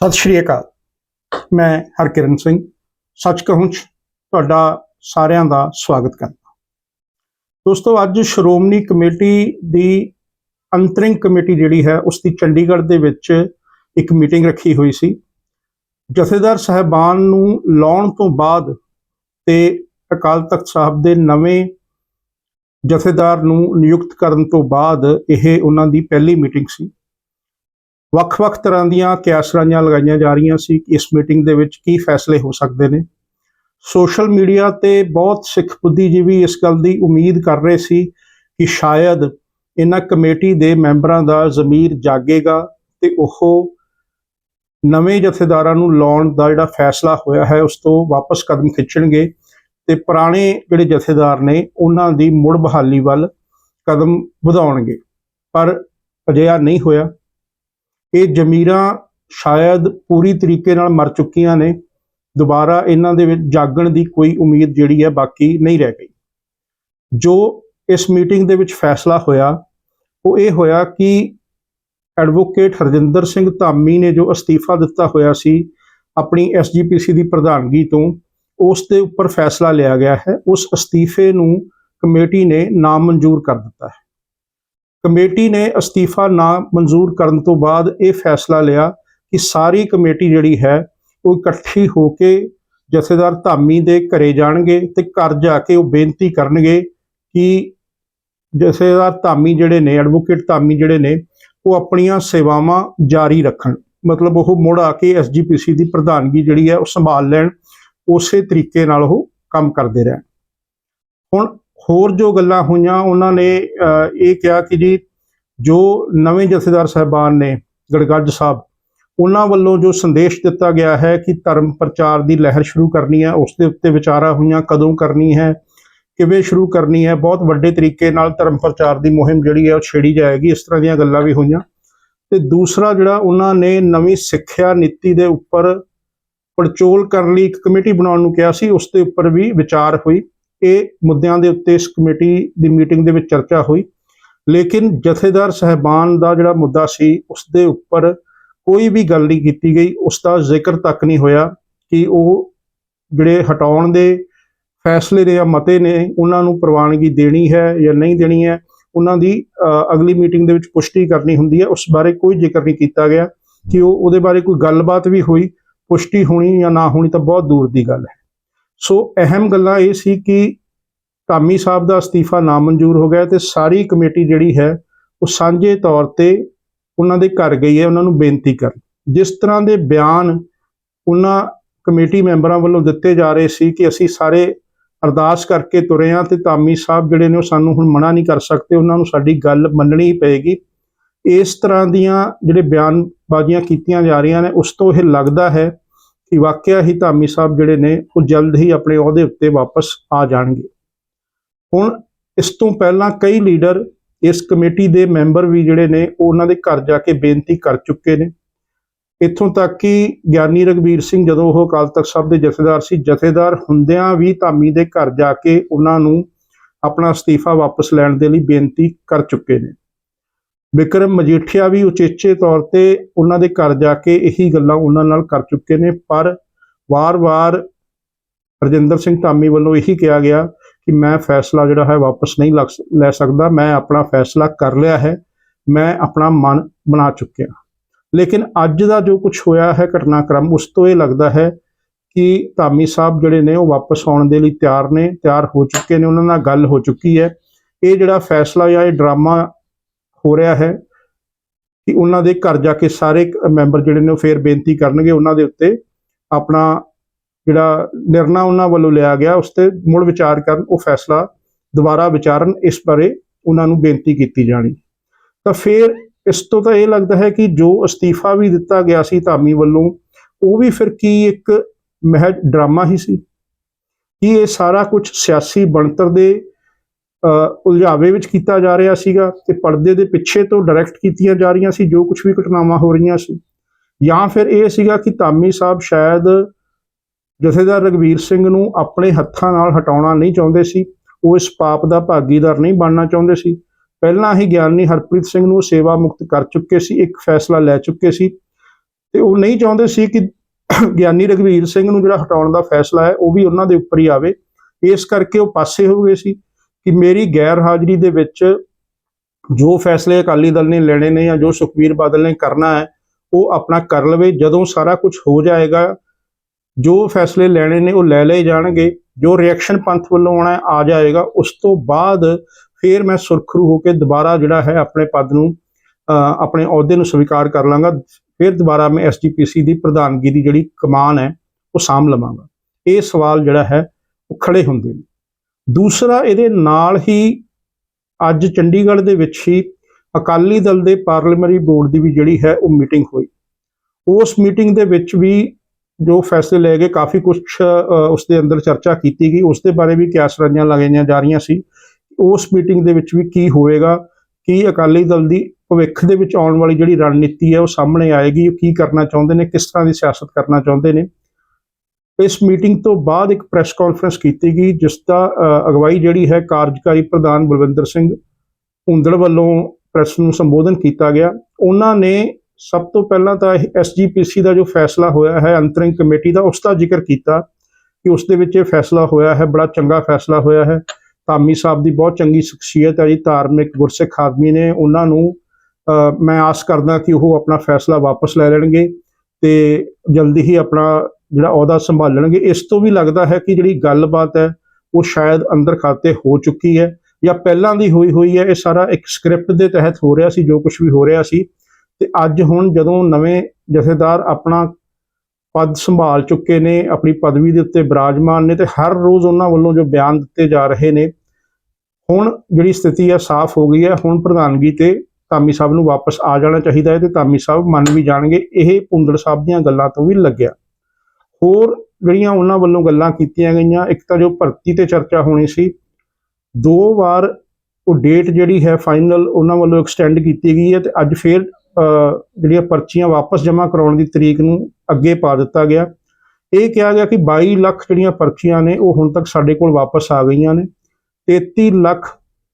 ਸਤਿ ਸ਼੍ਰੀ ਅਕਾਲ। ਮੈਂ ਹਰਕਿਰਨ ਸਿੰਘ, ਸੱਚ ਕਹੂੰ ਤੁਹਾਡਾ ਸਾਰਿਆਂ ਦਾ ਸਵਾਗਤ ਕਰਦਾ ਦੋਸਤੋ, ਅੱਜ ਸ਼੍ਰੋਮਣੀ ਕਮੇਟੀ ਦੀ ਅੰਤਰਿੰਗ ਕਮੇਟੀ ਜਿਹੜੀ ਹੈ, ਉਸ ਦੀ ਚੰਡੀਗੜ੍ਹ ਦੇ ਵਿੱਚ ਇੱਕ ਮੀਟਿੰਗ ਰੱਖੀ ਹੋਈ ਸੀ। ਜਥੇਦਾਰ ਸਾਹਿਬਾਨ ਨੂੰ ਲਾਉਣ ਤੋਂ ਬਾਅਦ ਤੇ ਅਕਾਲ ਤਖਤ ਸਾਹਿਬ ਦੇ ਨਵੇਂ ਜਥੇਦਾਰ ਨੂੰ ਨਿਯੁਕਤ ਕਰਨ ਤੋਂ ਬਾਅਦ ਇਹ ਉਹਨਾਂ ਦੀ ਪਹਿਲੀ ਮੀਟਿੰਗ ਸੀ। ਵੱਖ-ਵੱਖ ਤਰ੍ਹਾਂ ਦੀਆਂ ਕਿਆਸਰਾਈਆਂ ਲਗਾਈਆਂ ਜਾ ਰਹੀਆਂ ਸੀ ਕਿ ਇਸ ਮੀਟਿੰਗ ਦੇ ਵਿੱਚ ਕੀ ਫੈਸਲੇ ਹੋ ਸਕਦੇ ਨੇ। ਸੋਸ਼ਲ ਮੀਡੀਆ ਤੇ ਬਹੁਤ ਸਿੱਖ ਬੁੱਧੀਜੀਵੀ ਇਸ ਗੱਲ ਦੀ ਉਮੀਦ ਕਰ ਰਹੇ ਸੀ ਕਿ ਸ਼ਾਇਦ ਇਹਨਾਂ ਕਮੇਟੀ ਦੇ ਮੈਂਬਰਾਂ ਦਾ ਜ਼ਮੀਰ ਜਾਗੇਗਾ ਤੇ ਉਹ ਨਵੇਂ ਜਥੇਦਾਰਾਂ ਨੂੰ ਲਾਉਣ ਦਾ ਜਿਹੜਾ ਫੈਸਲਾ ਹੋਇਆ ਹੈ, ਉਸ ਤੋਂ ਵਾਪਸ ਕਦਮ ਖਿੱਚਣਗੇ ਤੇ ਪੁਰਾਣੇ ਜਿਹੜੇ ਜਥੇਦਾਰ ਨੇ, ਉਹਨਾਂ ਦੀ ਮੁੜ ਬਹਾਲੀ ਵੱਲ ਕਦਮ ਵਧਾਉਣਗੇ। ਪਰ ਅਜਿਹਾ ਨਹੀਂ ਹੋਇਆ। ਇਹ ਜ਼ਮੀਰਾਂ ਸ਼ਾਇਦ ਪੂਰੀ ਤਰੀਕੇ ਨਾਲ ਮਰ ਚੁੱਕੀਆਂ ਨੇ। ਦੁਬਾਰਾ ਇਹਨਾਂ ਦੇ ਵਿੱਚ ਜਾਗਣ ਦੀ ਕੋਈ ਉਮੀਦ ਜਿਹੜੀ ਹੈ ਬਾਕੀ ਨਹੀਂ ਰਹਿ ਗਈ। ਜੋ ਇਸ ਮੀਟਿੰਗ ਦੇ ਵਿੱਚ ਫੈਸਲਾ ਹੋਇਆ, ਉਹ ਇਹ ਹੋਇਆ ਕਿ ਐਡਵੋਕੇਟ ਹਰਜਿੰਦਰ ਸਿੰਘ ਧਾਮੀ ਨੇ ਜੋ ਅਸਤੀਫਾ ਦਿੱਤਾ ਹੋਇਆ ਸੀ ਆਪਣੀ ਐਸਜੀਪੀਸੀ ਦੀ ਪ੍ਰਧਾਨਗੀ ਤੋਂ, ਉਸ ਦੇ ਉੱਪਰ ਫੈਸਲਾ ਲਿਆ ਗਿਆ ਹੈ। ਉਸ ਅਸਤੀਫੇ ਨੂੰ ਕਮੇਟੀ ਨੇ ਨਾਮਨਜ਼ੂਰ ਕਰ ਦਿੱਤਾ ਹੈ। ਕਮੇਟੀ ਨੇ ਅਸਤੀਫਾ ਨਾ ਮਨਜ਼ੂਰ ਕਰਨ ਤੋਂ ਬਾਅਦ ਇਹ ਫੈਸਲਾ ਲਿਆ ਕਿ ਸਾਰੀ ਕਮੇਟੀ ਜਿਹੜੀ ਹੈ, ਉਹ ਇਕੱਠੀ ਹੋ ਕੇ ਜਥੇਦਾਰ ਧਾਮੀ ਦੇ ਘਰੇ ਜਾਣਗੇ ਤੇ ਘਰ ਜਾ ਕੇ ਉਹ ਬੇਨਤੀ ਕਰਨਗੇ ਕਿ ਜਥੇਦਾਰ ਧਾਮੀ ਜਿਹੜੇ ਨੇ ਐਡਵੋਕੇਟ ਧਾਮੀ ਜਿਹੜੇ ਨੇ, ਉਹ ਆਪਣੀਆਂ ਸੇਵਾਵਾਂ ਜਾਰੀ ਰੱਖਣ। ਮਤਲਬ ਉਹ ਮੁੜ ਆ ਕੇ ਐਸਜੀਪੀਸੀ ਦੀ ਪ੍ਰਧਾਨਗੀ ਜਿਹੜੀ ਹੈ, ਉਹ ਸੰਭਾਲ ਲੈਣ, ਉਸੇ ਤਰੀਕੇ ਨਾਲ ਉਹ ਕੰਮ ਕਰਦੇ ਰਹਿਣ। ਹੁਣ ਹੋਰ ਜੋ ਗੱਲਾਂ ਹੋਈਆਂ, ਉਹਨਾਂ ਨੇ ਇਹ ਕਿਹਾ ਕਿ ਜੀ, ਜੋ ਨਵੇਂ ਜਥੇਦਾਰ ਸਾਹਿਬਾਨ ਨੇ, ਗੜਗੱਜ ਸਾਹਿਬ, ਉਹਨਾਂ ਵੱਲੋਂ ਜੋ ਸੰਦੇਸ਼ ਦਿੱਤਾ ਗਿਆ ਹੈ ਕਿ ਧਰਮ ਪ੍ਰਚਾਰ ਦੀ ਲਹਿਰ ਸ਼ੁਰੂ ਕਰਨੀ ਹੈ, ਉਸ ਦੇ ਉੱਤੇ ਵਿਚਾਰਾ ਹੋਈਆਂ, ਕਦੋਂ ਕਰਨੀ ਹੈ, ਕਿਵੇਂ ਸ਼ੁਰੂ ਕਰਨੀ ਹੈ, ਬਹੁਤ ਵੱਡੇ ਤਰੀਕੇ ਨਾਲ ਧਰਮ ਪ੍ਰਚਾਰ ਦੀ ਮੁਹਿੰਮ ਜਿਹੜੀ ਹੈ, ਉਹ ਛੇੜੀ ਜਾਏਗੀ, ਇਸ ਤਰ੍ਹਾਂ ਦੀਆਂ ਗੱਲਾਂ ਵੀ ਹੋਈਆਂ। ਤੇ ਦੂਸਰਾ ਜਿਹੜਾ ਉਹਨਾਂ ਨੇ ਨਵੀਂ ਸਿੱਖਿਆ ਨੀਤੀ ਦੇ ਉੱਪਰ ਪੜਚੋਲ ਕਰਨ ਲਈ ਇੱਕ ਕਮੇਟੀ ਬਣਾਉਣ ਨੂੰ ਕਿਹਾ ਸੀ, ਉਸ ਦੇ ਉੱਪਰ ਵੀ ਵਿਚਾਰ ਹੋਈ। ਇਹ ਮੁੱਦਿਆਂ ਦੇ ਉੱਤੇ ਇਸ ਕਮੇਟੀ ਦੀ ਮੀਟਿੰਗ ਦੇ ਵਿੱਚ ਚਰਚਾ ਹੋਈ। ਲੇਕਿਨ ਜਥੇਦਾਰ ਸਹਿਬਾਨ ਦਾ ਜਿਹੜਾ ਮੁੱਦਾ ਸੀ ਉਸ ਦੇ ਉੱਪਰ ਕੋਈ ਵੀ ਗੱਲ ਨਹੀਂ ਕੀਤੀ ਗਈ। ਉਸ ਦਾ ਜ਼ਿਕਰ ਤੱਕ ਨਹੀਂ ਹੋਇਆ ਕਿ ਉਹ ਜਿਹੜੇ ਹਟਾਉਣ ਦੇ ਫੈਸਲੇ ਦੇ ਜਾਂ ਮਤੇ ਨੇ, ਉਹਨਾਂ ਨੂੰ ਪ੍ਰਵਾਨਗੀ ਦੇਣੀ ਹੈ ਜਾਂ ਨਹੀਂ ਦੇਣੀ ਹੈ, ਉਹਨਾਂ ਦੀ ਅਗਲੀ ਮੀਟਿੰਗ ਦੇ ਵਿੱਚ ਪੁਸ਼ਟੀ ਕਰਨੀ ਹੁੰਦੀ ਹੈ। ਉਸ ਬਾਰੇ ਕੋਈ ਜ਼ਿਕਰ ਨਹੀਂ ਕੀਤਾ ਗਿਆ ਕਿ ਉਹ ਉਹਦੇ ਬਾਰੇ ਕੋਈ ਗੱਲਬਾਤ ਵੀ ਹੋਈ। ਪੁਸ਼ਟੀ ਹੋਣੀ ਜਾਂ ਨਾ ਹੋਣੀ ਤਾਂ ਬਹੁਤ ਦੂਰ ਦੀ ਗੱਲ ਹੈ। ਸੋ ਅਹਿਮ ਗੱਲਾਂ ਇਹ ਸੀ ਕਿ ਧਾਮੀ ਸਾਹਿਬ ਦਾ ਅਸਤੀਫਾ ਨਾਮਨਜ਼ੂਰ ਹੋ ਗਿਆ ਤੇ ਸਾਰੀ ਕਮੇਟੀ ਜਿਹੜੀ ਹੈ ਉਹ ਸਾਂਝੇ ਤੌਰ ਤੇ ਉਹਨਾਂ ਦੇ ਘਰ ਗਈ ਹੈ, ਉਹਨਾਂ ਨੂੰ ਬੇਨਤੀ ਕਰਨ। ਜਿਸ ਤਰ੍ਹਾਂ ਦੇ ਬਿਆਨ ਉਹਨਾਂ ਕਮੇਟੀ ਮੈਂਬਰਾਂ ਵੱਲੋਂ ਦਿੱਤੇ ਜਾ ਰਹੇ ਸੀ ਕਿ ਅਸੀਂ ਸਾਰੇ ਅਰਦਾਸ ਕਰਕੇ ਤੁਰੇ ਹਾਂ ਤੇ ਧਾਮੀ ਸਾਹਿਬ ਜਿਹੜੇ ਨੇ ਉਹ ਸਾਨੂੰ ਹੁਣ ਮਨਾ ਨਹੀਂ ਕਰ ਸਕਦੇ, ਉਹਨਾਂ ਨੂੰ ਸਾਡੀ ਗੱਲ ਮੰਨਣੀ ਪਏਗੀ। ਇਸ ਤਰ੍ਹਾਂ ਦੀਆਂ ਜਿਹੜੇ ਬਿਆਨਬਾਜ਼ੀਆਂ ਕੀਤੀਆਂ ਜਾ ਰਹੀਆਂ ਨੇ, ਉਸ ਤੋਂ ਇਹ ਲੱਗਦਾ ਹੈ ਕਿ ਵਾਕਿਆ ਹੀ ਧਾਮੀ ਸਾਹਿਬ ਜਿਹੜੇ ਨੇ, ਉਹ ਜਲਦ ਹੀ ਆਪਣੇ ਅਹੁਦੇ ਉੱਤੇ ਵਾਪਸ ਆ ਜਾਣਗੇ। ਹੁਣ ਇਸ ਤੋਂ ਪਹਿਲਾਂ ਕਈ ਲੀਡਰ ਇਸ ਕਮੇਟੀ ਦੇ ਮੈਂਬਰ ਵੀ ਜਿਹੜੇ ਨੇ, ਉਹ ਉਹਨਾਂ ਦੇ ਘਰ ਜਾ ਕੇ ਬੇਨਤੀ ਕਰ ਚੁੱਕੇ ਨੇ। ਇੱਥੋਂ ਤੱਕ ਕਿ ਗਿਆਨੀ ਰਗਵੀਰ ਸਿੰਘ ਜਦੋਂ ਉਹ ਅਕਾਲ ਤਖਤ ਸਾਹਿਬ ਦੇ ਜਥੇਦਾਰ ਸੀ, ਜਥੇਦਾਰ ਹੁੰਦਿਆਂ ਵੀ ਧਾਮੀ ਦੇ ਘਰ ਜਾ ਕੇ ਉਹਨਾਂ ਨੂੰ ਆਪਣਾ ਅਸਤੀਫਾ ਵਾਪਸ ਲੈਣ ਦੇ ਲਈ ਬੇਨਤੀ ਕਰ ਚੁੱਕੇ ਨੇ। ਵਿਕਰਮ ਮਜੀਠੀਆ ਵੀ ਉਚੇਚੇ ਤੌਰ ਤੇ ਉਹਨਾਂ ਦੇ ਘਰ ਜਾ ਕੇ ਇਹੀ ਗੱਲਾਂ ਉਹਨਾਂ ਨਾਲ ਕਰ ਚੁੱਕੇ ਨੇ, ਪਰ ਵਾਰ-ਵਾਰ ਰਜਿੰਦਰ ਸਿੰਘ ਧਾਮੀ ਵੱਲੋਂ ਇਹੀ ਕਿਹਾ ਗਿਆ ਕਿ ਮੈਂ ਫੈਸਲਾ ਜਿਹੜਾ ਹੈ ਵਾਪਸ ਨਹੀਂ ਲੱਗ ਲੈ ਸਕਦਾ, ਮੈਂ ਆਪਣਾ ਫੈਸਲਾ ਕਰ ਲਿਆ ਹੈ, ਮੈਂ ਆਪਣਾ ਮਨ ਬਣਾ ਚੁੱਕਿਆ। ਲੇਕਿਨ ਅੱਜ ਦਾ ਜੋ ਕੁਝ ਹੋਇਆ ਹੈ ਘਟਨਾਕ੍ਰਮ, ਉਸ ਤੋਂ ਇਹ ਲੱਗਦਾ ਹੈ ਕਿ ਧਾਮੀ ਸਾਹਿਬ ਜਿਹੜੇ ਨੇ ਉਹ ਵਾਪਸ ਆਉਣ ਦੇ ਲਈ ਤਿਆਰ ਨੇ, ਤਿਆਰ ਹੋ ਚੁੱਕੇ ਨੇ, ਉਹਨਾਂ ਨਾਲ ਗੱਲ ਹੋ ਚੁੱਕੀ ਹੈ। ਇਹ ਜਿਹੜਾ ਫੈਸਲਾ ਜਾਂ ਇਹ ਡਰਾਮਾ ਹੋ ਰਿਹਾ ਹੈ ਕਿ ਉਹਨਾਂ ਦੇ ਘਰ ਜਾ ਕੇ ਸਾਰੇ ਮੈਂਬਰ ਜਿਹੜੇ ਨੇ ਉਹ ਫੇਰ ਬੇਨਤੀ ਕਰਨਗੇ ਉਹਨਾਂ ਦੇ ਉੱਤੇ ਆਪਣਾ ਜਿਹੜਾ ਨਿਰਣਾ ਉਹਨਾਂ ਵੱਲੋਂ ਲਿਆ ਗਿਆ, ਉਸ ਤੇ ਮੁੜ ਵਿਚਾਰ ਕਰਨ, ਉਹ ਫੈਸਲਾ ਦੁਬਾਰਾ ਵਿਚਾਰਨ, ਇਸ ਬਾਰੇ ਉਹਨਾਂ ਨੂੰ ਬੇਨਤੀ ਕੀਤੀ ਜਾਣੀ। ਤਾਂ ਫਿਰ ਇਸ ਤੋਂ ਤਾਂ ਇਹ ਲੱਗਦਾ ਹੈ ਕਿ ਜੋ ਅਸਤੀਫਾ ਵੀ ਦਿੱਤਾ ਗਿਆ ਸੀ ਧਾਮੀ ਵੱਲੋਂ, ਉਹ ਵੀ ਫਿਰ ਕੀ ਇੱਕ ਮਹਿਜ ਡਰਾਮਾ ਹੀ ਸੀ? ਕਿ ਇਹ ਸਾਰਾ ਕੁਝ ਸਿਆਸੀ ਬਣਤਰ ਦੇ ਉਲਝਾਵੇ ਵਿੱਚ ਕੀਤਾ ਜਾ ਰਿਹਾ ਸੀਗਾ ਤੇ ਪਰਦੇ ਦੇ ਪਿੱਛੇ ਤੋਂ ਡਾਇਰੈਕਟ ਕੀਤੀਆਂ ਜਾ ਰਹੀਆਂ ਸੀ, ਜੋ ਕੁਝ ਵੀ ਘਟਨਾਵਾਂ ਹੋ ਰਹੀਆਂ ਸੀ। ਜਾਂ ਫਿਰ ਇਹ ਸੀਗਾ ਕਿ ਧਾਮੀ ਸਾਹਿਬ ਸ਼ਾਇਦ ਜਥੇਦਾਰ ਰਗਵੀਰ ਸਿੰਘ ਨੂੰ ਆਪਣੇ ਹੱਥਾਂ ਨਾਲ ਹਟਾਉਣਾ ਨਹੀਂ ਚਾਹੁੰਦੇ ਸੀ, ਉਹ ਇਸ ਪਾਪ ਦਾ ਭਾਗੀਦਾਰ ਨਹੀਂ ਬਣਨਾ ਚਾਹੁੰਦੇ ਸੀ। ਪਹਿਲਾਂ ਹੀ ਗਿਆਨੀ ਹਰਪ੍ਰੀਤ ਸਿੰਘ ਨੂੰ ਸੇਵਾ ਮੁਕਤ ਕਰ ਚੁੱਕੇ ਸੀ, ਇੱਕ ਫੈਸਲਾ ਲੈ ਚੁੱਕੇ ਸੀ। ਤੇ ਉਹ ਨਹੀਂ ਚਾਹੁੰਦੇ ਸੀ ਕਿ ਗਿਆਨੀ ਰਘਵੀਰ ਸਿੰਘ ਨੂੰ ਜਿਹੜਾ ਹਟਾਉਣ ਦਾ ਫੈਸਲਾ ਹੈ, ਉਹ ਵੀ ਉਹਨਾਂ ਦੇ ਉੱਪਰ ਹੀ ਆਵੇ। ਇਸ ਕਰਕੇ ਉਹ ਪਾਸੇ ਹੋ ਗਏ ਸੀ। ਕਿ ਮੇਰੀ ਗੈਰ ਹਾਜ਼ਰੀ ਦੇ ਵਿੱਚ ਜੋ ਫੈਸਲੇ ਅਕਾਲੀ ਦਲ ਨੇ ਲੈਣੇ ਨੇ ਜਾਂ ਜੋ ਸੁਖਬੀਰ ਬਾਦਲ ਨੇ ਕਰਨਾ ਹੈ, ਉਹ ਆਪਣਾ ਕਰ ਲਵੇ। ਜਦੋਂ ਸਾਰਾ ਕੁਝ ਹੋ ਜਾਏਗਾ, ਜੋ ਫੈਸਲੇ ਲੈਣੇ ਨੇ ਉਹ ਲੈ ਲਏ ਜਾਣਗੇ। ਜੋ ਰਿਐਕਸ਼ਨ ਪੰਥ ਵੱਲੋਂ ਆਉਣਾ ਆ ਜਾਏਗਾ। ਉਸ ਤੋਂ ਬਾਅਦ ਫਿਰ ਮੈਂ ਸੁਰਖਰੂ ਹੋ ਕੇ ਦੁਬਾਰਾ ਜਿਹੜਾ ਹੈ ਆਪਣੇ ਪਦ ਨੂੰ ਆਪਣੇ ਅਹੁਦੇ ਨੂੰ ਸਵੀਕਾਰ ਕਰ ਲਾਂਗਾ। ਫਿਰ ਦੁਬਾਰਾ ਮੈਂ ਐਸਜੀਪੀਸੀ ਦੀ ਪ੍ਰਧਾਨਗੀ ਦੀ ਜਿਹੜੀ ਕਮਾਨ ਹੈ, ਉਹ ਸਾਂਭ ਲਵਾਂਗਾ। ਇਹ ਸਵਾਲ ਜਿਹੜਾ ਹੈ, ਉਹ ਖੜੇ ਹੁੰਦੇ ਨੇ। ਦੂਸਰਾ ਇਹਦੇ ਨਾਲ ਹੀ ਅੱਜ ਚੰਡੀਗੜ੍ਹ ਦੇ ਵਿੱਚ ਹੀ ਅਕਾਲੀ ਦਲ ਦੇ ਪਾਰਲੀਮੈਂਟਰੀ ਬੋਰਡ ਦੀ ਵੀ ਜਿਹੜੀ ਹੈ ਉਹ ਮੀਟਿੰਗ ਹੋਈ। ਉਸ ਮੀਟਿੰਗ ਦੇ ਵਿੱਚ ਵੀ ਜੋ ਫੈਸਲੇ ਲਏ ਗਏ, ਕਾਫੀ ਕੁਝ ਉਸ ਦੇ ਅੰਦਰ ਚਰਚਾ ਕੀਤੀ ਗਈ। ਉਸ ਦੇ ਬਾਰੇ ਵੀ ਕਿਆਸ ਰੰਜਾਂ ਲਗਾਈਆਂ ਜਾ ਰਹੀਆਂ ਸੀ। ਉਸ ਮੀਟਿੰਗ ਦੇ ਵਿੱਚ ਵੀ ਕੀ ਹੋਵੇਗਾ, ਕੀ ਅਕਾਲੀ ਦਲ ਦੀ ਭਵਿੱਖ ਦੇ ਵਿੱਚ ਆਉਣ ਵਾਲੀ ਜਿਹੜੀ ਰਣਨੀਤੀ ਹੈ ਉਹ ਸਾਹਮਣੇ ਆਏਗੀ, ਉਹ ਕੀ ਕਰਨਾ ਚਾਹੁੰਦੇ ਨੇ, ਕਿਸ ਤਰ੍ਹਾਂ ਦੀ ਸਿਆਸਤ ਕਰਨਾ ਚਾਹੁੰਦੇ ਨੇ। ਇਸ ਮੀਟਿੰਗ ਤੋਂ ਬਾਅਦ ਇੱਕ ਪ੍ਰੈਸ ਕਾਨਫਰੰਸ ਕੀਤੀ ਗਈ, ਜਿਸ ਦਾ ਅਗਵਾਈ ਜਿਹੜੀ ਹੈ ਕਾਰਜਕਾਰੀ ਪ੍ਰਧਾਨ ਬਲਵਿੰਦਰ ਸਿੰਘ ਹੁੰਦੜ ਵੱਲੋਂ ਪ੍ਰੈਸ ਨੂੰ ਸੰਬੋਧਨ ਕੀਤਾ ਗਿਆ। ਉਹਨਾਂ ਨੇ ਸਭ ਤੋਂ ਪਹਿਲਾਂ ਤਾਂ ਐਸਜੀਪੀਸੀ ਦਾ ਜੋ ਫੈਸਲਾ ਹੋਇਆ ਹੈ, ਅੰਤਰਿੰਗ ਕਮੇਟੀ ਦਾ, ਉਸ ਦਾ ਜ਼ਿਕਰ ਕੀਤਾ ਕਿ ਉਸ ਦੇ ਵਿੱਚ ਇਹ ਫੈਸਲਾ ਹੋਇਆ ਹੈ, ਬੜਾ ਚੰਗਾ ਫੈਸਲਾ ਹੋਇਆ ਹੈ। ਧਾਮੀ ਸਾਹਿਬ ਦੀ ਬਹੁਤ ਚੰਗੀ ਸ਼ਖਸੀਅਤ ਹੈ ਜੀ, ਧਾਰਮਿਕ ਗੁਰਸਿੱਖ ਆਦਮੀ ਨੇ ਉਹਨਾਂ ਨੂੰ ਮੈਂ ਆਸ ਕਰਦਾ ਕਿ ਉਹ ਆਪਣਾ ਫੈਸਲਾ ਵਾਪਸ ਲੈ ਲੈਣਗੇ ਤੇ ਜਲਦੀ ਹੀ ਆਪਣਾ ਜਿਹੜਾ ਅਹੁਦਾ ਸੰਭਾਲਣਗੇ, ਇਸ ਤੋਂ ਵੀ ਲੱਗਦਾ ਹੈ ਕਿ ਜਿਹੜੀ ਗੱਲਬਾਤ ਹੈ, ਉਹ ਸ਼ਾਇਦ ਅੰਦਰ ਖਾਤੇ ਹੋ ਚੁੱਕੀ ਹੈ ਜਾਂ ਪਹਿਲਾਂ ਦੀ ਹੋਈ ਹੋਈ ਹੈ। ਇਹ ਸਾਰਾ ਇੱਕ ਸਕ੍ਰਿਪਟ ਦੇ ਤਹਿਤ ਹੋ ਰਿਹਾ ਸੀ, ਜੋ ਕੁਝ ਵੀ ਹੋ ਰਿਹਾ ਸੀ। ਤੇ ਅੱਜ ਹੁਣ ਜਦੋਂ ਨਵੇਂ ਜਥੇਦਾਰ ਆਪਣਾ ਪਦ ਸੰਭਾਲ ਚੁੱਕੇ ਨੇ, ਆਪਣੀ ਪਦਵੀ ਦੇ ਉੱਤੇ ਬਿਰਾਜਮਾਨ ਨੇ, ਤੇ ਹਰ ਰੋਜ਼ ਉਹਨਾਂ ਵੱਲੋਂ ਜੋ ਬਿਆਨ ਦਿੱਤੇ ਜਾ ਰਹੇ ਨੇ, ਹੁਣ ਜਿਹੜੀ ਸਥਿਤੀ ਹੈ, ਸਾਫ਼ ਹੋ ਗਈ ਹੈ। ਹੁਣ ਪ੍ਰਧਾਨਗੀ ਤੇ ਧਾਮੀ ਸਾਹਿਬ ਨੂੰ ਵਾਪਸ ਆ ਜਾਣਾ ਚਾਹੀਦਾ ਹੈ ਤੇ ਧਾਮੀ ਸਾਹਿਬ ਮੰਨ ਵੀ ਜਾਣਗੇ, ਇਹ ਪੁੰਦੜ ਸਾਹਿਬ ਦੀਆਂ ਗੱਲਾਂ ਤੋਂ ਵੀ ਲੱਗਿਆ। ਹੋਰ ਜਿਹੜੀਆਂ ਉਹਨਾਂ ਵੱਲੋਂ ਗੱਲਾਂ ਕੀਤੀਆਂ ਗਈਆਂ, ਇੱਕ ਤਾਂ ਜੋ ਭਰਤੀ ਤੇ ਚਰਚਾ ਹੋਣੀ ਸੀ, ਦੋ ਵਾਰ ਉਹ ਡੇਟ ਜਿਹੜੀ ਹੈ ਫਾਈਨਲ ਉਹਨਾਂ ਵੱਲੋਂ ਐਕਸਟੈਂਡ ਕੀਤੀ ਗਈ ਹੈ ਤੇ ਅੱਜ ਫੇਰ ਜਿਹੜੀਆਂ ਪਰਚੀਆਂ ਵਾਪਸ ਜਮ੍ਹਾਂ ਕਰਾਉਣ ਦੀ ਤਰੀਕ ਨੂੰ ਅੱਗੇ ਪਾ ਦਿੱਤਾ ਗਿਆ। ਇਹ ਕਿਹਾ ਗਿਆ ਕਿ 22 ਲੱਖ ਜਿਹੜੀਆਂ ਪਰਚੀਆਂ ਨੇ, ਉਹ ਹੁਣ ਤੱਕ ਸਾਡੇ ਕੋਲ ਵਾਪਸ ਆ ਗਈਆਂ ਨੇ। 33 ਲੱਖ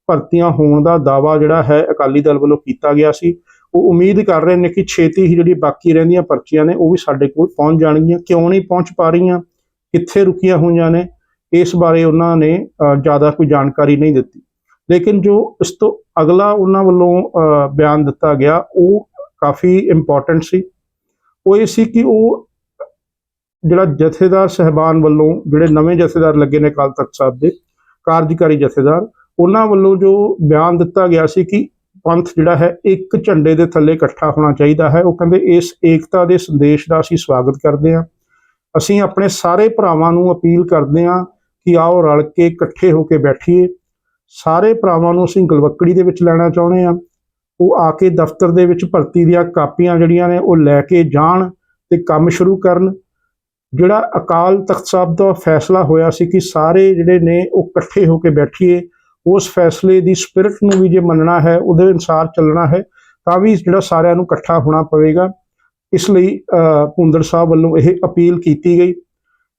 ਭਰਤੀਆਂ ਹੋਣ ਦਾ ਦਾਵਾ ਜਿਹੜਾ ਹੈ ਅਕਾਲੀ ਦਲ ਵੱਲੋਂ ਕੀਤਾ ਗਿਆ ਸੀ। ਉਹ ਉਮੀਦ ਕਰ ਰਹੇ ਨੇ ਕਿ ਛੇਤੀ ਹੀ ਜਿਹੜੀ ਬਾਕੀ ਰਹਿੰਦੀਆਂ ਪਰਚੀਆਂ ਨੇ ਉਹ ਵੀ ਸਾਡੇ ਕੋਲ ਪਹੁੰਚ ਜਾਣਗੀਆਂ। ਕਿਉਂ ਨਹੀਂ ਪਹੁੰਚ ਪਾ ਰਹੀਆਂ? ਕਿੱਥੇ ਰੁਕੀਆਂ ਹੋਈਆਂ ਨੇ? ਇਸ ਬਾਰੇ ਉਹਨਾਂ ਨੇ ਜ਼ਿਆਦਾ ਕੋਈ ਜਾਣਕਾਰੀ ਨਹੀਂ ਦਿੱਤੀ। ਲੇਕਿਨ ਜੋ ਇਸ ਤੋਂ ਅਗਲਾ ਉਹਨਾਂ ਵੱਲੋਂ ਬਿਆਨ ਦਿੱਤਾ ਗਿਆ, ਉਹ ਕਾਫੀ ਇੰਪੋਰਟੈਂਟ ਸੀ। ਉਹ ਇਹ ਸੀ ਕਿ ਉਹ ਜਿਹੜਾ ਜਥੇਦਾਰ ਸਹਿਬਾਨ ਵੱਲੋਂ, ਜਿਹੜੇ ਨਵੇਂ ਜਥੇਦਾਰ ਲੱਗੇ ਨੇ ਅਕਾਲ ਤਖਤ ਸਾਹਿਬ ਦੇ, ਕਾਰਜਕਾਰੀ ਜਥੇਦਾਰ, ਉਹਨਾਂ ਵੱਲੋਂ ਜੋ ਬਿਆਨ ਦਿੱਤਾ ਗਿਆ ਸੀ ਕਿ ਪੰਥ ਜਿਹੜਾ ਹੈ, ਇੱਕ ਝੰਡੇ ਦੇ ਥੱਲੇ ਇਕੱਠਾ ਹੋਣਾ ਚਾਹੀਦਾ ਹੈ। ਉਹ ਕਹਿੰਦੇ, ਇਸ ਏਕਤਾ ਦੇ ਸੰਦੇਸ਼ ਦਾ ਅਸੀਂ ਸਵਾਗਤ ਕਰਦੇ ਹਾਂ। ਅਸੀਂ ਆਪਣੇ ਸਾਰੇ ਭਰਾਵਾਂ ਨੂੰ ਅਪੀਲ ਕਰਦੇ ਹਾਂ ਕਿ ਆਓ ਰਲ ਕੇ ਇਕੱਠੇ ਹੋ ਕੇ ਬੈਠੀਏ। ਸਾਰੇ ਭਰਾਵਾਂ ਨੂੰ ਅਸੀਂ ਗਲਵੱਕੜੀ ਦੇ ਵਿੱਚ ਲੈਣਾ ਚਾਹੁੰਦੇ ਹਾਂ। ਉਹ ਆ ਕੇ ਦਫ਼ਤਰ ਦੇ ਵਿੱਚ ਭਰਤੀ ਦੀਆਂ ਕਾਪੀਆਂ ਜਿਹੜੀਆਂ ਨੇ, ਉਹ ਲੈ ਕੇ ਜਾਣ ਤੇ ਕੰਮ ਸ਼ੁਰੂ ਕਰਨ। ਜਿਹੜਾ ਅਕਾਲ ਤਖਤ ਸਾਹਿਬ ਦਾ ਫੈਸਲਾ ਹੋਇਆ ਸੀ ਕਿ ਸਾਰੇ ਜਿਹੜੇ ਨੇ, ਉਹ ਇਕੱਠੇ ਹੋ ਕੇ ਬੈਠੀਏ। ਉਸ ਫੈਸਲੇ ਦੀ ਸਪਿਰਿਟ ਨੂੰ ਵੀ ਜੇ ਮੰਨਣਾ ਹੈ ਉਹਦੇ ਅਨੁਸਾਰ ਚੱਲਣਾ ਹੈ ਤਾਂ ਵੀ ਜਿਹੜਾ ਸਾਰਿਆਂ ਨੂੰ ਇਕੱਠਾ ਹੋਣਾ ਪਵੇਗਾ। ਇਸ ਲਈ ਅ, ਸਾਹਿਬ ਵੱਲੋਂ ਇਹ ਅਪੀਲ ਕੀਤੀ ਗਈ।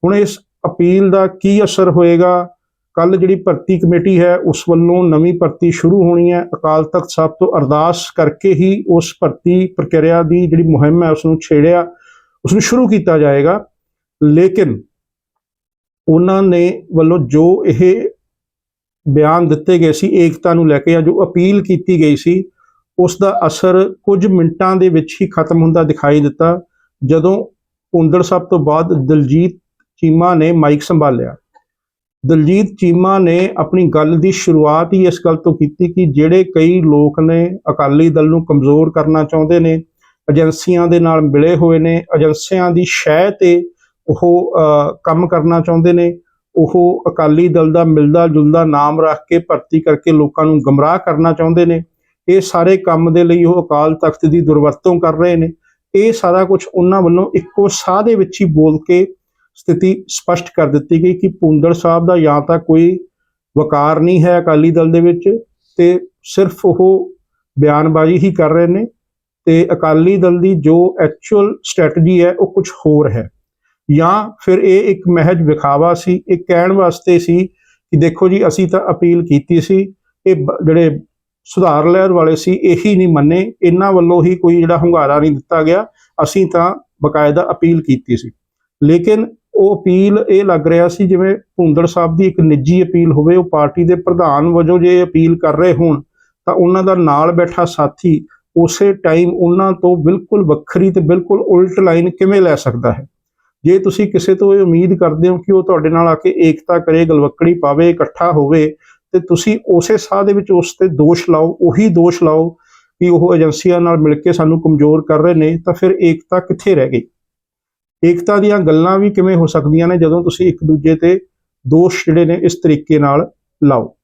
ਹੁਣ ਇਸ ਅਪੀਲ ਦਾ ਕੀ ਅਸਰ ਹੋਏਗਾ? ਕੱਲ ਜਿਹੜੀ ਭਰਤੀ ਕਮੇਟੀ ਹੈ ਉਸ ਵੱਲੋਂ ਨਵੀਂ ਭਰਤੀ ਸ਼ੁਰੂ ਹੋਣੀ ਹੈ। ਅਕਾਲ ਤਖਤ ਸਾਹਿਬ ਤੋਂ ਅਰਦਾਸ ਕਰਕੇ ਹੀ ਉਸ ਭਰਤੀ ਪ੍ਰਕਿਰਿਆ ਦੀ ਜਿਹੜੀ ਮੁਹਿੰਮ ਹੈ ਉਸ ਨੂੰ ਛੇੜਿਆ ਉਸ ਨੂੰ ਸ਼ੁਰੂ ਕੀਤਾ ਜਾਏਗਾ। ਲੇਕਿਨ ਉਹਨਾਂ ਨੇ ਵੱਲੋਂ ਜੋ ਇਹ ਬਿਆਨ ਦਿੱਤੇ ਗਏ ਸੀ, ਏਕਤਾ ਨੂੰ ਲੈ ਕੇ ਜਾਂ ਜੋ ਅਪੀਲ ਕੀਤੀ ਗਈ ਸੀ ਉਸ ਦਾ ਅਸਰ ਕੁਝ ਮਿੰਟਾਂ ਦੇ ਵਿੱਚ ਹੀ ਖਤਮ ਹੁੰਦਾ ਦਿਖਾਈ ਦਿੱਤਾ, ਜਦੋਂ ਪੁੰਦੜ ਸਾਹਿਬ ਤੋਂ ਬਾਅਦ ਦਲਜੀਤ ਚੀਮਾ ਨੇ ਮਾਈਕ ਸੰਭਾਲਿਆ। ਦਲਜੀਤ ਚੀਮਾ ਨੇ ਆਪਣੀ ਗੱਲ ਦੀ ਸ਼ੁਰੂਆਤ ਹੀ ਇਸ ਗੱਲ ਤੋਂ ਕੀਤੀ ਕਿ ਜਿਹੜੇ ਕਈ ਲੋਕ ਨੇ ਅਕਾਲੀ ਦਲ ਨੂੰ ਕਮਜ਼ੋਰ ਕਰਨਾ ਚਾਹੁੰਦੇ ਨੇ, ਏਜੰਸੀਆਂ ਦੇ ਨਾਲ ਮਿਲੇ ਹੋਏ ਨੇ, ਏਜੰਸੀਆਂ ਦੀ ਸ਼ਹਿ ਤੇ ਉਹ ਕੰਮ ਕਰਨਾ ਚਾਹੁੰਦੇ ਨੇ ਉਹ ਅਕਾਲੀ ਦਲ ਦਾ ਮਿਲਦਾ ਜੁਲਦਾ ਨਾਮ ਰੱਖ ਕੇ ਭਰਤੀ ਕਰਕੇ ਲੋਕਾਂ ਨੂੰ ਗਮਰਾਹ ਕਰਨਾ ਚਾਹੁੰਦੇ ਨੇ। ਇਹ ਸਾਰੇ ਕੰਮ ਦੇ ਲਈ ਉਹ ਅਕਾਲ ਤਖਤ ਦੀ ਦੁਰਵਰਤੋਂ ਕਰ ਰਹੇ ਨੇ। ਇਹ ਸਾਰਾ ਕੁਝ ਉਹਨਾਂ ਵੱਲੋਂ ਇੱਕੋ ਸਾਹ ਦੇ ਵਿੱਚ ਹੀ ਬੋਲ ਕੇ ਸਥਿਤੀ ਸਪਸ਼ਟ ਕਰ ਦਿੱਤੀ ਗਈ ਕਿ ਪੁੰਦੜ ਸਾਹਿਬ ਦਾ ਜਾਂ ਤਾਂ ਕੋਈ ਵਕਾਰ ਨਹੀਂ ਹੈ ਅਕਾਲੀ ਦਲ ਦੇ ਵਿੱਚ ਤੇ ਸਿਰਫ ਉਹ ਬਿਆਨਬਾਜ਼ੀ ਹੀ ਕਰ ਰਹੇ ਨੇ ਤੇ ਅਕਾਲੀ ਦਲ ਦੀ ਜੋ ਐਕਚੁਅਲ ਸਟ੍ਰੈਟਜੀ ਹੈ ਉਹ ਕੁਝ ਹੋਰ ਹੈ। ਜਾਂ ਫਿਰ ਇਹ ਇੱਕ ਮਹਿਜ ਵਿਖਾਵਾ ਸੀ, ਇਹ ਕਹਿਣ ਵਾਸਤੇ ਸੀ ਕਿ ਦੇਖੋ ਜੀ, ਅਸੀਂ ਤਾਂ ਅਪੀਲ ਕੀਤੀ ਸੀ, ਇਹ ਬ- ਜਿਹੜੇ ਸੁਧਾਰ ਲਹਿਰ ਵਾਲੇ ਸੀ, ਇਹੀ ਨਹੀਂ ਮੰਨੇ, ਇਹਨਾਂ ਵੱਲੋਂ ਹੀ ਕੋਈ ਜਿਹੜਾ ਹੁੰਗਾਰਾ ਨਹੀਂ ਦਿੱਤਾ ਗਿਆ, ਅਸੀਂ ਤਾਂ ਬਕਾਇਦਾ ਅਪੀਲ ਕੀਤੀ ਸੀ। ਲੇਕਿਨ ਉਹ ਅਪੀਲ ਇਹ ਲੱਗ ਰਿਹਾ ਸੀ, ਜਿਵੇਂ ਭੁੰਦੜ ਸਾਹਿਬ ਦੀ ਇੱਕ ਨਿੱਜੀ ਅਪੀਲ ਹੋਵੇ, ਉਹ ਪਾਰਟੀ ਦੇ ਪ੍ਰਧਾਨ ਵਜੋਂ ਜੇ ਅਪੀਲ ਕਰ ਰਹੇ ਹੋਣ, ਤਾਂ ਉਹਨਾਂ ਦਾ ਨਾਲ ਬੈਠਾ ਸਾਥੀ ਉਸੇ ਟਾਈਮ ਉਹਨਾਂ ਤੋਂ ਬਿਲਕੁਲ ਵੱਖਰੀ ਤੇ ਬਿਲਕੁਲ ਉਲਟ ਲਾਈਨ ਕਿਵੇਂ ਲੈ ਸਕਦਾ ਹੈ? ਜੇ ਤੁਸੀਂ ਕਿਸੇ ਤੋਂ ਇਹ ਉਮੀਦ ਕਰਦੇ ਹੋ ਕਿ ਉਹ ਤੁਹਾਡੇ ਨਾਲ ਆ ਕੇ ਏਕਤਾ ਕਰੇ, ਗਲਵੱਕੜੀ ਪਾਵੇ, ਇਕੱਠਾ ਹੋਵੇ, ਤੇ ਤੁਸੀਂ ਉਸੇ ਸਾਹ ਦੇ ਵਿੱਚ ਉਸ ਤੇ ਦੋਸ਼ ਲਾਓ, ਉਹੀ ਦੋਸ਼ ਲਾਓ ਕਿ ਉਹ ਏਜੰਸੀਆਂ ਨਾਲ ਮਿਲ ਕੇ ਸਾਨੂੰ ਕਮਜ਼ੋਰ ਕਰ ਰਹੇ ਨੇ, ਤਾਂ ਫਿਰ ਏਕਤਾ ਕਿੱਥੇ ਰਹਿ ਗਈ? ਏਕਤਾ ਦੀਆਂ ਗੱਲਾਂ ਵੀ ਕਿਵੇਂ ਹੋ ਸਕਦੀਆਂ ਨੇ ਜਦੋਂ ਤੁਸੀਂ ਇੱਕ ਦੂਜੇ ਤੇ ਦੋਸ਼ ਜਿਹੜੇ ਨੇ ਇਸ ਤਰੀਕੇ ਨਾਲ ਲਾਓ?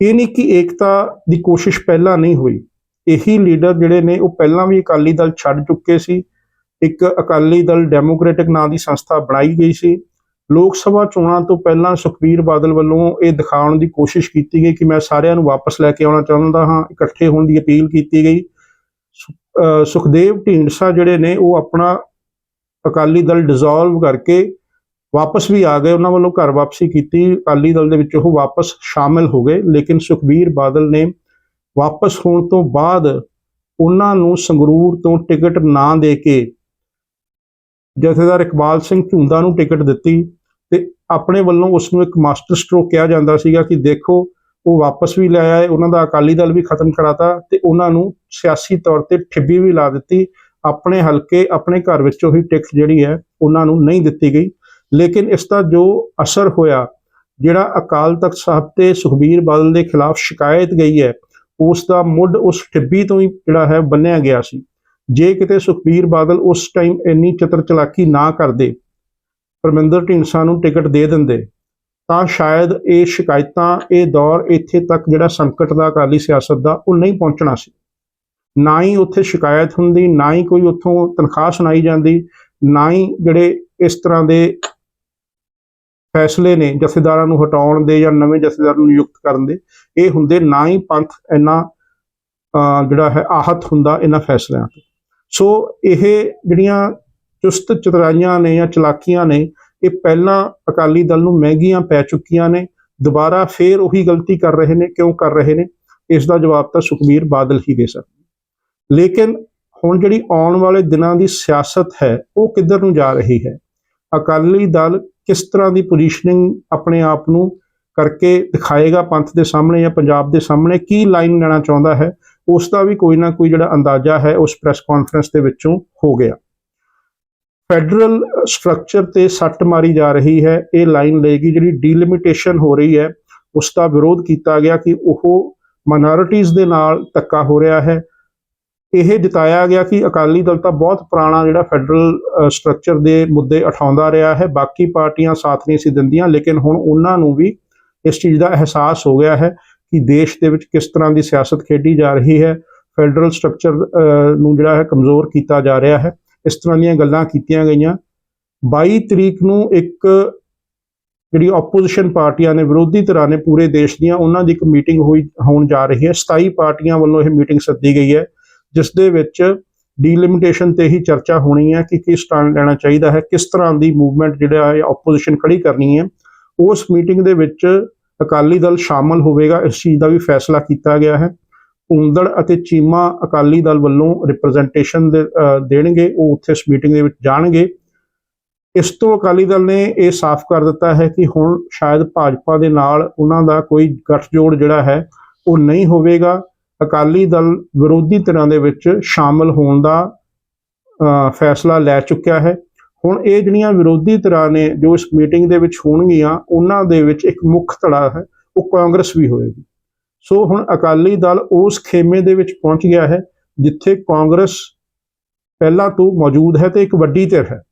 ਇਹ ਨਹੀਂ ਕਿ ਏਕਤਾ ਦੀ ਕੋਸ਼ਿਸ਼ ਪਹਿਲਾਂ ਨਹੀਂ ਹੋਈ। ਇਹੀ ਲੀਡਰ ਜਿਹੜੇ ਨੇ ਉਹ ਪਹਿਲਾਂ ਵੀ ਅਕਾਲੀ ਦਲ ਛੱਡ ਚੁੱਕੇ ਸੀ ਇੱਕ ਅਕਾਲੀ ਦਲ ਡੈਮੋਕ੍ਰੈਟਿਕ ਨਾਂ ਦੀ ਸੰਸਥਾ ਬਣਾਈ ਗਈ ਸੀ। ਲੋਕ ਸਭਾ ਚੋਣਾਂ ਤੋਂ ਪਹਿਲਾਂ ਸੁਖਬੀਰ ਬਾਦਲ ਵੱਲੋਂ ਇਹ ਦਿਖਾਉਣ ਦੀ ਕੋਸ਼ਿਸ਼ ਕੀਤੀ ਗਈ ਕਿ ਮੈਂ ਸਾਰਿਆਂ ਨੂੰ ਵਾਪਸ ਲੈ ਕੇ ਆਉਣਾ ਚਾਹੁੰਦਾ ਹਾਂ। ਇਕੱਠੇ ਹੋਣ ਦੀ ਅਪੀਲ ਕੀਤੀ ਗਈ। ਸੁਖਦੇਵ ਢੀਂਡਸਾ ਜਿਹੜੇ ਨੇ ਉਹ ਆਪਣਾ ਅਕਾਲੀ ਦਲ ਡਿਸੋਲਵ ਕਰਕੇ ਵਾਪਸ ਵੀ ਆ ਗਏ। ਉਹਨਾਂ ਵੱਲੋਂ ਘਰ ਵਾਪਸੀ ਕੀਤੀ। ਅਕਾਲੀ ਦਲ ਦੇ ਵਿੱਚ ਉਹ ਵਾਪਸ ਸ਼ਾਮਿਲ ਹੋ ਗਏ। ਲੇਕਿਨ ਸੁਖਬੀਰ ਬਾਦਲ ਨੇ ਵਾਪਸ ਹੋਣ ਤੋਂ ਬਾਅਦ ਉਹਨਾਂ ਨੂੰ ਸੰਗਰੂਰ ਤੋਂ ਟਿਕਟ ਨਾ ਦੇ ਕੇ ਜਥੇਦਾਰ ਇਕਬਾਲ ਸਿੰਘ ਝੁੰਦਾ ਨੂੰ ਟਿਕਟ ਦਿੱਤੀ ਤੇ ਆਪਣੇ ਵੱਲੋਂ ਉਸ ਨੂੰ ਇੱਕ ਮਾਸਟਰ ਸਟ੍ਰੋਕ ਕਿਹਾ ਜਾਂਦਾ ਸੀਗਾ ਕਿ ਦੇਖੋ, ਉਹ ਵਾਪਸ ਵੀ ਲੈ ਆਏ, ਉਹਨਾਂ ਦਾ ਅਕਾਲੀ ਦਲ ਵੀ ਖਤਮ ਕਰਾਤਾ ਤੇ ਉਹਨਾਂ ਨੂੰ ਸਿਆਸੀ ਤੌਰ ਤੇ ਠਿੱਬੀ ਵੀ ਲਾ ਦਿੱਤੀ, ਆਪਣੇ ਹਲਕੇ, ਆਪਣੇ ਘਰ ਵਿੱਚੋਂ ਹੀ ਟਿਕਟ ਜਿਹੜੀ ਹੈ ਉਹਨਾਂ ਨੂੰ ਨਹੀਂ ਦਿੱਤੀ ਗਈ। ਲੇਕਿਨ ਇਸ ਦਾ ਜੋ ਅਸਰ ਹੋਇਆ, ਜਿਹੜਾ ਅਕਾਲ ਤਖਤ ਸਾਹਿਬ ਤੇ ਸੁਖਬੀਰ ਬਾਦਲ ਦੇ ਖਿਲਾਫ ਸ਼ਿਕਾਇਤ ਗਈ ਹੈ, ਉਸ ਦਾ ਮੁੱਢ ਉਸ ਟਿੱਬੀ ਤੋਂ ਹੀ ਜਿਹੜਾ ਹੈ ਬੰਨਿਆ ਗਿਆ ਸੀ। ਜੇ ਕਿਤੇ ਸੁਖਬੀਰ ਬਾਦਲ ਉਸ ਟਾਈਮ ਇੰਨੀ ਚਤਰ ਚਲਾਕੀ ਨਾ ਕਰਦੇ ਪਰਮਿੰਦਰ ਢੀਂਡਸਾ ਨੂੰ ਟਿਕਟ ਦੇ ਦਿੰਦੇ ਤਾਂ ਸ਼ਾਇਦ ਇਹ ਸ਼ਿਕਾਇਤਾਂ ਇਹ ਦੌਰ ਇੱਥੇ ਤੱਕ ਜਿਹੜਾ ਸੰਕਟ ਦਾ ਅਕਾਲੀ ਸਿਆਸਤ ਦਾ ਉਹ ਨਹੀਂ ਪਹੁੰਚਣਾ ਸੀ। ਨਾ ਹੀ ਉੱਥੇ ਸ਼ਿਕਾਇਤ ਹੁੰਦੀ ਨਾ ਹੀ ਕੋਈ ਉੱਥੋਂ ਤਨਖਾਹ ਸੁਣਾਈ ਜਾਂਦੀ ਨਾ ਹੀ ਜਿਹੜੇ ਇਸ ਤਰ੍ਹਾਂ ਦੇ ਫੈਸਲੇ ਨੇ ਜਥੇਦਾਰਾਂ ਨੂੰ ਹਟਾਉਣ ਦੇ ਜਾਂ ਨਵੇਂ ਜਥੇਦਾਰ ਨੂੰ ਨਿਯੁਕਤ ਕਰਨ ਦੇ ਇਹ ਹੁੰਦੇ ਨਾ ਹੀ ਪੰਥ ਇੰਨਾ ਅਹ, ਜਿਹੜਾ ਹੈ ਆਹਤ ਹੁੰਦਾ ਇਹਨਾਂ ਫੈਸਲਿਆਂ ਤੋਂ। ਸੋ ਇਹ ਜਿਹੜੀਆਂ ਚੁਸਤ ਚਤਰਾਈਆਂ ਨੇ ਜਾਂ ਚਲਾਕੀਆਂ ਨੇ, ਇਹ ਪਹਿਲਾਂ ਅਕਾਲੀ ਦਲ ਨੂੰ ਮਹਿੰਗੀਆਂ ਪੈ ਚੁੱਕੀਆਂ ਨੇ, ਦੁਬਾਰਾ ਫੇਰ ਉਹੀ ਗਲਤੀ ਕਰ ਰਹੇ ਨੇ, ਕਿਉਂ ਕਰ ਰਹੇ ਨੇ? ਇਸ ਦਾ ਜਵਾਬ ਤਾਂ ਸੁਖਬੀਰ ਬਾਦਲ ਹੀ ਦੇ ਸਕਦੇ ਲੇਕਿਨ ਹੁਣ ਜਿਹੜੀ ਆਉਣ ਵਾਲੇ ਦਿਨਾਂ ਦੀ ਸਿਆਸਤ ਹੈ, ਉਹ ਕਿੱਧਰ ਨੂੰ ਜਾ ਰਹੀ ਹੈ? ਅਕਾਲੀ ਦਲ ਕਿਸ ਤਰ੍ਹਾਂ ਦੀ ਪੋਜੀਸ਼ਨਿੰਗ ਆਪਣੇ ਆਪ ਨੂੰ ਕਰਕੇ ਦਿਖਾਏਗਾ ਪੰਥ ਦੇ ਸਾਹਮਣੇ ਜਾਂ ਪੰਜਾਬ ਦੇ ਸਾਹਮਣੇ? ਕੀ ਲਾਈਨ ਲੈਣਾ ਚਾਹੁੰਦਾ ਹੈ? ਉਸ ਦਾ ਵੀ ਕੋਈ ਨਾ ਕੋਈ ਜਿਹੜਾ ਅੰਦਾਜ਼ਾ ਹੈ ਉਸ ਪ੍ਰੈਸ ਕਾਨਫਰੰਸ ਦੇ ਵਿੱਚੋਂ ਹੋ ਗਿਆ। ਫੈਡਰਲ ਸਟਰਕਚਰ ਤੇ ਸੱਟ ਮਾਰੀ ਜਾ ਰਹੀ ਹੈ। ਇਹ ਲਾਈਨ ਲਏਗੀ ਜਿਹੜੀ ਡੀਲਿਮਿਟੇਸ਼ਨ ਹੋ ਰਹੀ ਹੈ ਉਸ ਦਾ ਵਿਰੋਧ ਕੀਤਾ ਗਿਆ ਕਿ ਉਹ ਮਾਈਨੋਰਿਟੀਜ਼ ਦੇ ਨਾਲ ਧੱਕਾ ਹੋ ਰਿਹਾ ਹੈ। ਇਹ ਜਤਾਇਆ ਗਿਆ ਕਿ ਅਕਾਲੀ ਦਲ ਤਾਂ ਬਹੁਤ ਪੁਰਾਣਾ ਜਿਹੜਾ ਫੈਡਰਲ ਸਟਰਕਚਰ ਦੇ ਮੁੱਦੇ ਉਠਾਉਂਦਾ ਰਿਹਾ ਹੈ। ਬਾਕੀ ਪਾਰਟੀਆਂ ਸਾਥ ਨਹੀਂ ਸੀ ਦਿੰਦੀਆਂ, ਲੇਕਿਨ ਹੁਣ ਉਹਨਾਂ ਨੂੰ ਵੀ ਇਸ ਚੀਜ਼ ਦਾ ਅਹਿਸਾਸ ਹੋ ਗਿਆ ਹੈ ਕਿ ਦੇਸ਼ ਦੇ ਵਿੱਚ ਕਿਸ ਤਰ੍ਹਾਂ ਦੀ ਸਿਆਸਤ ਖੇਡੀ ਜਾ ਰਹੀ ਹੈ, ਫੈਡਰਲ ਸਟਰਕਚਰ ਨੂੰ ਜਿਹੜਾ ਹੈ ਕਮਜ਼ੋਰ ਕੀਤਾ ਜਾ ਰਿਹਾ ਹੈ। ਇਸ ਤਰ੍ਹਾਂ ਦੀਆਂ ਗੱਲਾਂ ਕੀਤੀਆਂ ਗਈਆਂ। 22 ਤਰੀਕ ਨੂੰ ਇੱਕ ਜਿਹੜੀ ਆਪੋਜੀਸ਼ਨ ਪਾਰਟੀਆਂ ਨੇ, ਵਿਰੋਧੀ ਧਿਰਾਂ ਨੇ ਪੂਰੇ ਦੇਸ਼ ਦੀਆਂ ਉਹਨਾਂ ਦੀ ਇੱਕ ਮੀਟਿੰਗ ਹੋਈ, ਹੋਣ ਜਾ ਰਹੀ ਹੈ। 27 ਪਾਰਟੀਆਂ ਵੱਲੋਂ ਇਹ ਮੀਟਿੰਗ ਸੱਦੀ ਗਈ ਹੈ, ਜਿਸ ਦੇ ਵਿੱਚ ਡੀਲਿਮਿਟੇਸ਼ਨ ਤੇ ਹੀ ਚਰਚਾ ਹੋਣੀ ਹੈ ਕਿ ਕੀ ਸਟੈਂਡ ਲੈਣਾ ਚਾਹੀਦਾ ਹੈ, ਕਿਸ ਤਰ੍ਹਾਂ ਦੀ ਮੂਵਮੈਂਟ ਜਿਹੜਾ ਹੈ ਆਪੋਜੀਸ਼ਨ ਖੜੀ ਕਰਨੀ ਹੈ। ਉਸ ਮੀਟਿੰਗ ਦੇ ਵਿੱਚ ਅਕਾਲੀ ਦਲ ਸ਼ਾਮਲ ਹੋਵੇਗਾ, ਇਸ ਚੀਜ਼ ਦਾ ਵੀ ਫੈਸਲਾ ਕੀਤਾ ਗਿਆ ਹੈ। ਭੂੰਦੜ ਅਤੇ ਚੀਮਾ ਅਕਾਲੀ ਦਲ ਵੱਲੋਂ ਰਿਪਰੈਜ਼ੈਂਟੇਸ਼ਨ ਦੇ ਦੇਣਗੇ, ਉਹ ਉੱਥੇ ਇਸ ਮੀਟਿੰਗ ਦੇ ਵਿੱਚ ਜਾਣਗੇ। ਇਸ ਤੋਂ ਅਕਾਲੀ ਦਲ ਨੇ ਇਹ ਸਾਫ਼ ਕਰ ਦਿੱਤਾ ਹੈ ਕਿ ਹੁਣ ਸ਼ਾਇਦ ਭਾਜਪਾ ਦੇ ਨਾਲ ਉਹਨਾਂ ਦਾ ਕੋਈ ਗੱਠਜੋੜ ਜਿਹੜਾ ਹੈ, ਉਹ ਨਹੀਂ ਹੋਵੇਗਾ। ਅਕਾਲੀ ਦਲ ਵਿਰੋਧੀ ਧਿਰਾਂ ਦੇ ਵਿੱਚ ਸ਼ਾਮਲ ਹੋਣ ਦਾ ਫੈਸਲਾ ਲੈ ਚੁੱਕਿਆ ਹੈ। ਹੁਣ ਇਹ ਜਿਹੜੀਆਂ ਵਿਰੋਧੀ ਧਿਰਾਂ ਨੇ ਜੋ ਇਸ ਮੀਟਿੰਗ ਦੇ ਵਿੱਚ ਹੋਣਗੀਆਂ, ਉਹਨਾਂ ਦੇ ਵਿੱਚ ਇੱਕ ਮੁੱਖ ਧੜਾ ਹੈ, ਉਹ ਕਾਂਗਰਸ ਵੀ ਹੋਏਗੀ। ਸੋ ਹੁਣ ਅਕਾਲੀ ਦਲ ਉਸ ਖੇਮੇ ਦੇ ਵਿੱਚ ਪਹੁੰਚ ਗਿਆ ਹੈ, ਜਿੱਥੇ ਕਾਂਗਰਸ ਪਹਿਲਾਂ ਤੋਂ ਮੌਜੂਦ ਹੈ ਤੇ ਇੱਕ ਵੱਡੀ ਧਿਰ ਹੈ।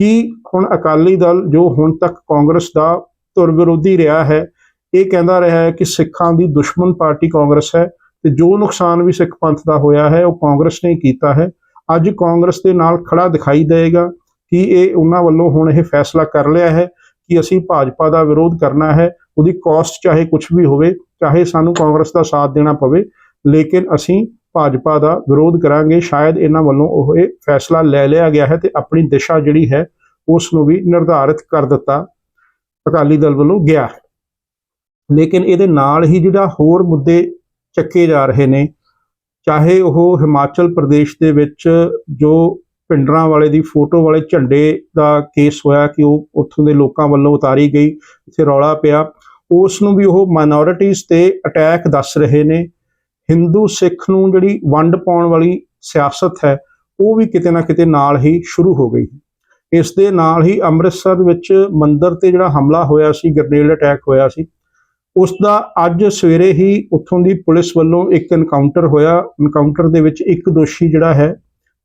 ਕਿ ਹੁਣ ਅਕਾਲੀ ਦਲ ਜੋ ਹੁਣ ਤੱਕ ਕਾਂਗਰਸ ਦਾ ਧੁਰ ਵਿਰੋਧੀ ਰਿਹਾ ਹੈ, ਇਹ ਕਹਿੰਦਾ ਰਿਹਾ ਹੈ ਕਿ ਸਿੱਖਾਂ ਦੀ ਦੁਸ਼ਮਣ ਪਾਰਟੀ ਕਾਂਗਰਸ ਹੈ ਤੇ ਜੋ ਨੁਕਸਾਨ ਵੀ ਸਿੱਖ ਪੰਥ ਦਾ ਹੋਇਆ ਹੈ, ਉਹ ਕਾਂਗਰਸ ਨੇ ਕੀਤਾ ਹੈ। ਅੱਜ ਕਾਂਗਰਸ ਦੇ ਨਾਲ ਖੜਾ ਦਿਖਾਈ ਦੇਵੇਗਾ। ਕਿ ਇਹ ਉਹਨਾਂ ਵੱਲੋਂ ਹੁਣ ਇਹ ਫੈਸਲਾ ਕਰ ਲਿਆ ਹੈ ਕਿ ਅਸੀਂ ਭਾਜਪਾ ਦਾ ਵਿਰੋਧ ਕਰਨਾ ਹੈ, ਉਹਦੀ ਕਾਸਟ ਚਾਹੇ ਕੁਝ ਵੀ ਹੋਵੇ, ਚਾਹੇ ਸਾਨੂੰ ਕਾਂਗਰਸ ਦਾ ਸਾਥ ਦੇਣਾ ਪਵੇ, ਲੇਕਿਨ ਅਸੀਂ ਭਾਜਪਾ ਦਾ ਵਿਰੋਧ ਕਰਾਂਗੇ। ਸ਼ਾਇਦ ਇਹਨਾਂ ਵੱਲੋਂ ਉਹ ਇਹ ਫੈਸਲਾ ਲੈ ਲਿਆ ਗਿਆ ਹੈ ਤੇ ਆਪਣੀ ਦਿਸ਼ਾ ਜਿਹੜੀ ਹੈ, ਉਸ ਨੂੰ ਵੀ ਨਿਰਧਾਰਿਤ ਕਰ ਦਿੱਤਾ ਅਕਾਲੀ ਦਲ ਵੱਲੋਂ ਗਿਆ ਹੈ। ਲੇਕਿਨ ਇਹਦੇ ਨਾਲ ਹੀ ਜਿਹੜਾ ਹੋਰ ਮੁੱਦੇ ਚੱਕੇ ਜਾ ਰਹੇ ਨੇ, ਚਾਹੇ ਉਹ ਹਿਮਾਚਲ ਪ੍ਰਦੇਸ਼ ਦੇ ਵਿੱਚ ਜੋ ਪਿੰਡਰਾਂ ਵਾਲੇ ਦੀ ਫੋਟੋ ਵਾਲੇ ਝੰਡੇ ਦਾ ਕੇਸ ਹੋਇਆ ਕਿ ਉਹ ਉੱਥੋਂ ਦੇ ਲੋਕਾਂ ਵੱਲੋਂ ਉਤਾਰੀ ਗਈ ਇੱਥੇ ਰੌਲਾ ਪਿਆ। ਉਸ ਨੂੰ ਵੀ ਉਹ ਮਾਈਨੋਰਿਟੀਜ਼ ਤੇ ਅਟੈਕ ਦੱਸ ਰਹੇ ਨੇ। ਹਿੰਦੂ ਸਿੱਖ ਨੂੰ ਜਿਹੜੀ ਵੰਡ ਪਾਉਣ ਵਾਲੀ ਸਿਆਸਤ ਹੈ, ਉਹ ਵੀ ਕਿਤੇ ਨਾ ਕਿਤੇ ਨਾਲ ਹੀ ਸ਼ੁਰੂ ਹੋ ਗਈ। ਇਸ ਦੇ ਨਾਲ ਹੀ ਅੰਮ੍ਰਿਤਸਰ ਵਿੱਚ ਮੰਦਿਰ ਤੇ ਜਿਹੜਾ ਹਮਲਾ ਹੋਇਆ ਸੀ ਗ੍ਰਨੇਡ ਅਟੈਕ ਹੋਇਆ ਸੀ ਉਸ ਦਾ ਅੱਜ ਸਵੇਰੇ ਹੀ ਉੱਥੋਂ ਦੀ ਪੁਲਿਸ ਵੱਲੋਂ ਇੱਕ ਇਨਕਾਊਂਟਰ ਹੋਇਆ। ਇਨਕਾਊਂਟਰ ਦੇ ਵਿੱਚ ਇੱਕ ਦੋਸ਼ੀ ਜਿਹੜਾ ਹੈ,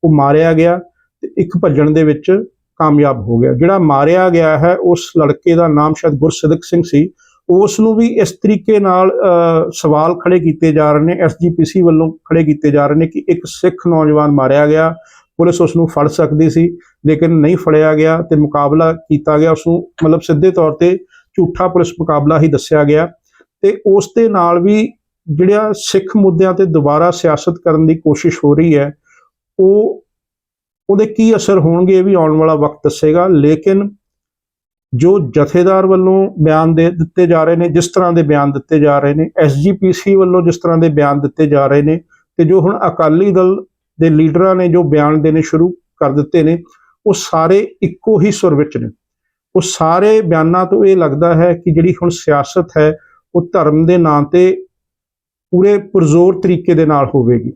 ਉਹ ਮਾਰਿਆ ਗਿਆ। ਤੇ ਇੱਕ ਭੱਜਣ ਦੇ ਵਿੱਚ ਕਾਮਯਾਬ ਹੋ ਗਿਆ। ਜਿਹੜਾ ਮਾਰਿਆ ਗਿਆ ਹੈ ਉਸ ਲੜਕੇ ਦਾ ਨਾਮ ਸ਼ਾਇਦ ਗੁਰਸਿੱਧਕ ਸਿੰਘ ਸੀ। ਉਸ ਨੂੰ ਵੀ ਇਸ ਤਰੀਕੇ ਨਾਲ ਅ, ਸਵਾਲ ਖੜੇ ਕੀਤੇ ਜਾ ਰਹੇ ਨੇ ਐਸਜੀਪੀਸੀ ਵੱਲੋਂ ਖੜੇ ਕੀਤੇ ਜਾ ਰਹੇ ਨੇ ਕਿ ਇੱਕ ਸਿੱਖ ਨੌਜਵਾਨ ਮਾਰਿਆ ਗਿਆ ਪੁਲਿਸ ਉਸ ਨੂੰ ਫੜ ਸਕਦੀ ਸੀ ਲੇਕਿਨ ਨਹੀਂ ਫੜਿਆ ਗਿਆ ਤੇ ਮੁਕਾਬਲਾ ਕੀਤਾ ਗਿਆ। ਉਸ ਨੂੰ ਮਤਲਬ ਸਿੱਧੇ ਤੌਰ ਤੇ ਝੂਠਾ ਪੁਲਿਸ ਮੁਕਾਬਲਾ ਹੀ ਦੱਸਿਆ ਗਿਆ। ਤੇ ਉਸ ਦੇ ਨਾਲ ਵੀ ਜਿਹੜਾ ਸਿੱਖ ਮੁੱਦਿਆਂ ਤੇ ਦੁਬਾਰਾ ਸਿਆਸਤ ਕਰਨ ਦੀ ਕੋਸ਼ਿਸ਼ ਹੋ ਰਹੀ ਹੈ ਉਹ ਉਹਦੇ ਕੀ ਅਸਰ ਹੋਣਗੇ ਇਹ ਵੀ ਆਉਣ ਵਾਲਾ ਵਕਤ ਦੱਸੇਗਾ। ਲੇਕਿਨ ਜੋ ਜਥੇਦਾਰ ਵੱਲੋਂ ਬਿਆਨ ਦੇ ਦਿੱਤੇ ਜਾ ਰਹੇ ਨੇ, ਜਿਸ ਤਰ੍ਹਾਂ ਦੇ ਬਿਆਨ ਦਿੱਤੇ ਜਾ ਰਹੇ ਨੇ ਐਸਜੀਪੀਸੀ ਵੱਲੋਂ ਜਿਸ ਤਰ੍ਹਾਂ ਦੇ ਬਿਆਨ ਦਿੱਤੇ ਜਾ ਰਹੇ ਨੇ ਤੇ ਜੋ ਹੁਣ ਅਕਾਲੀ ਦਲ ਦੇ ਲੀਡਰਾਂ ਨੇ ਜੋ ਬਿਆਨ ਦੇਣੇ ਸ਼ੁਰੂ ਕਰ ਦਿੱਤੇ ਨੇ, ਉਹ ਸਾਰੇ ਇੱਕੋ ਹੀ ਸੁਰ ਵਿੱਚ ਨੇ। ਉਹ ਸਾਰੇ ਬਿਆਨਾਂ ਤੋਂ ਇਹ ਲੱਗਦਾ ਹੈ ਕਿ ਜਿਹੜੀ ਹੁਣ ਸਿਆਸਤ ਹੈ, ਉਹ ਧਰਮ ਦੇ ਨਾਂ ਤੇ ਪੂਰੇ ਪੁਰਜ਼ੋਰ ਤਰੀਕੇ ਦੇ ਨਾਲ ਹੋਵੇਗੀ।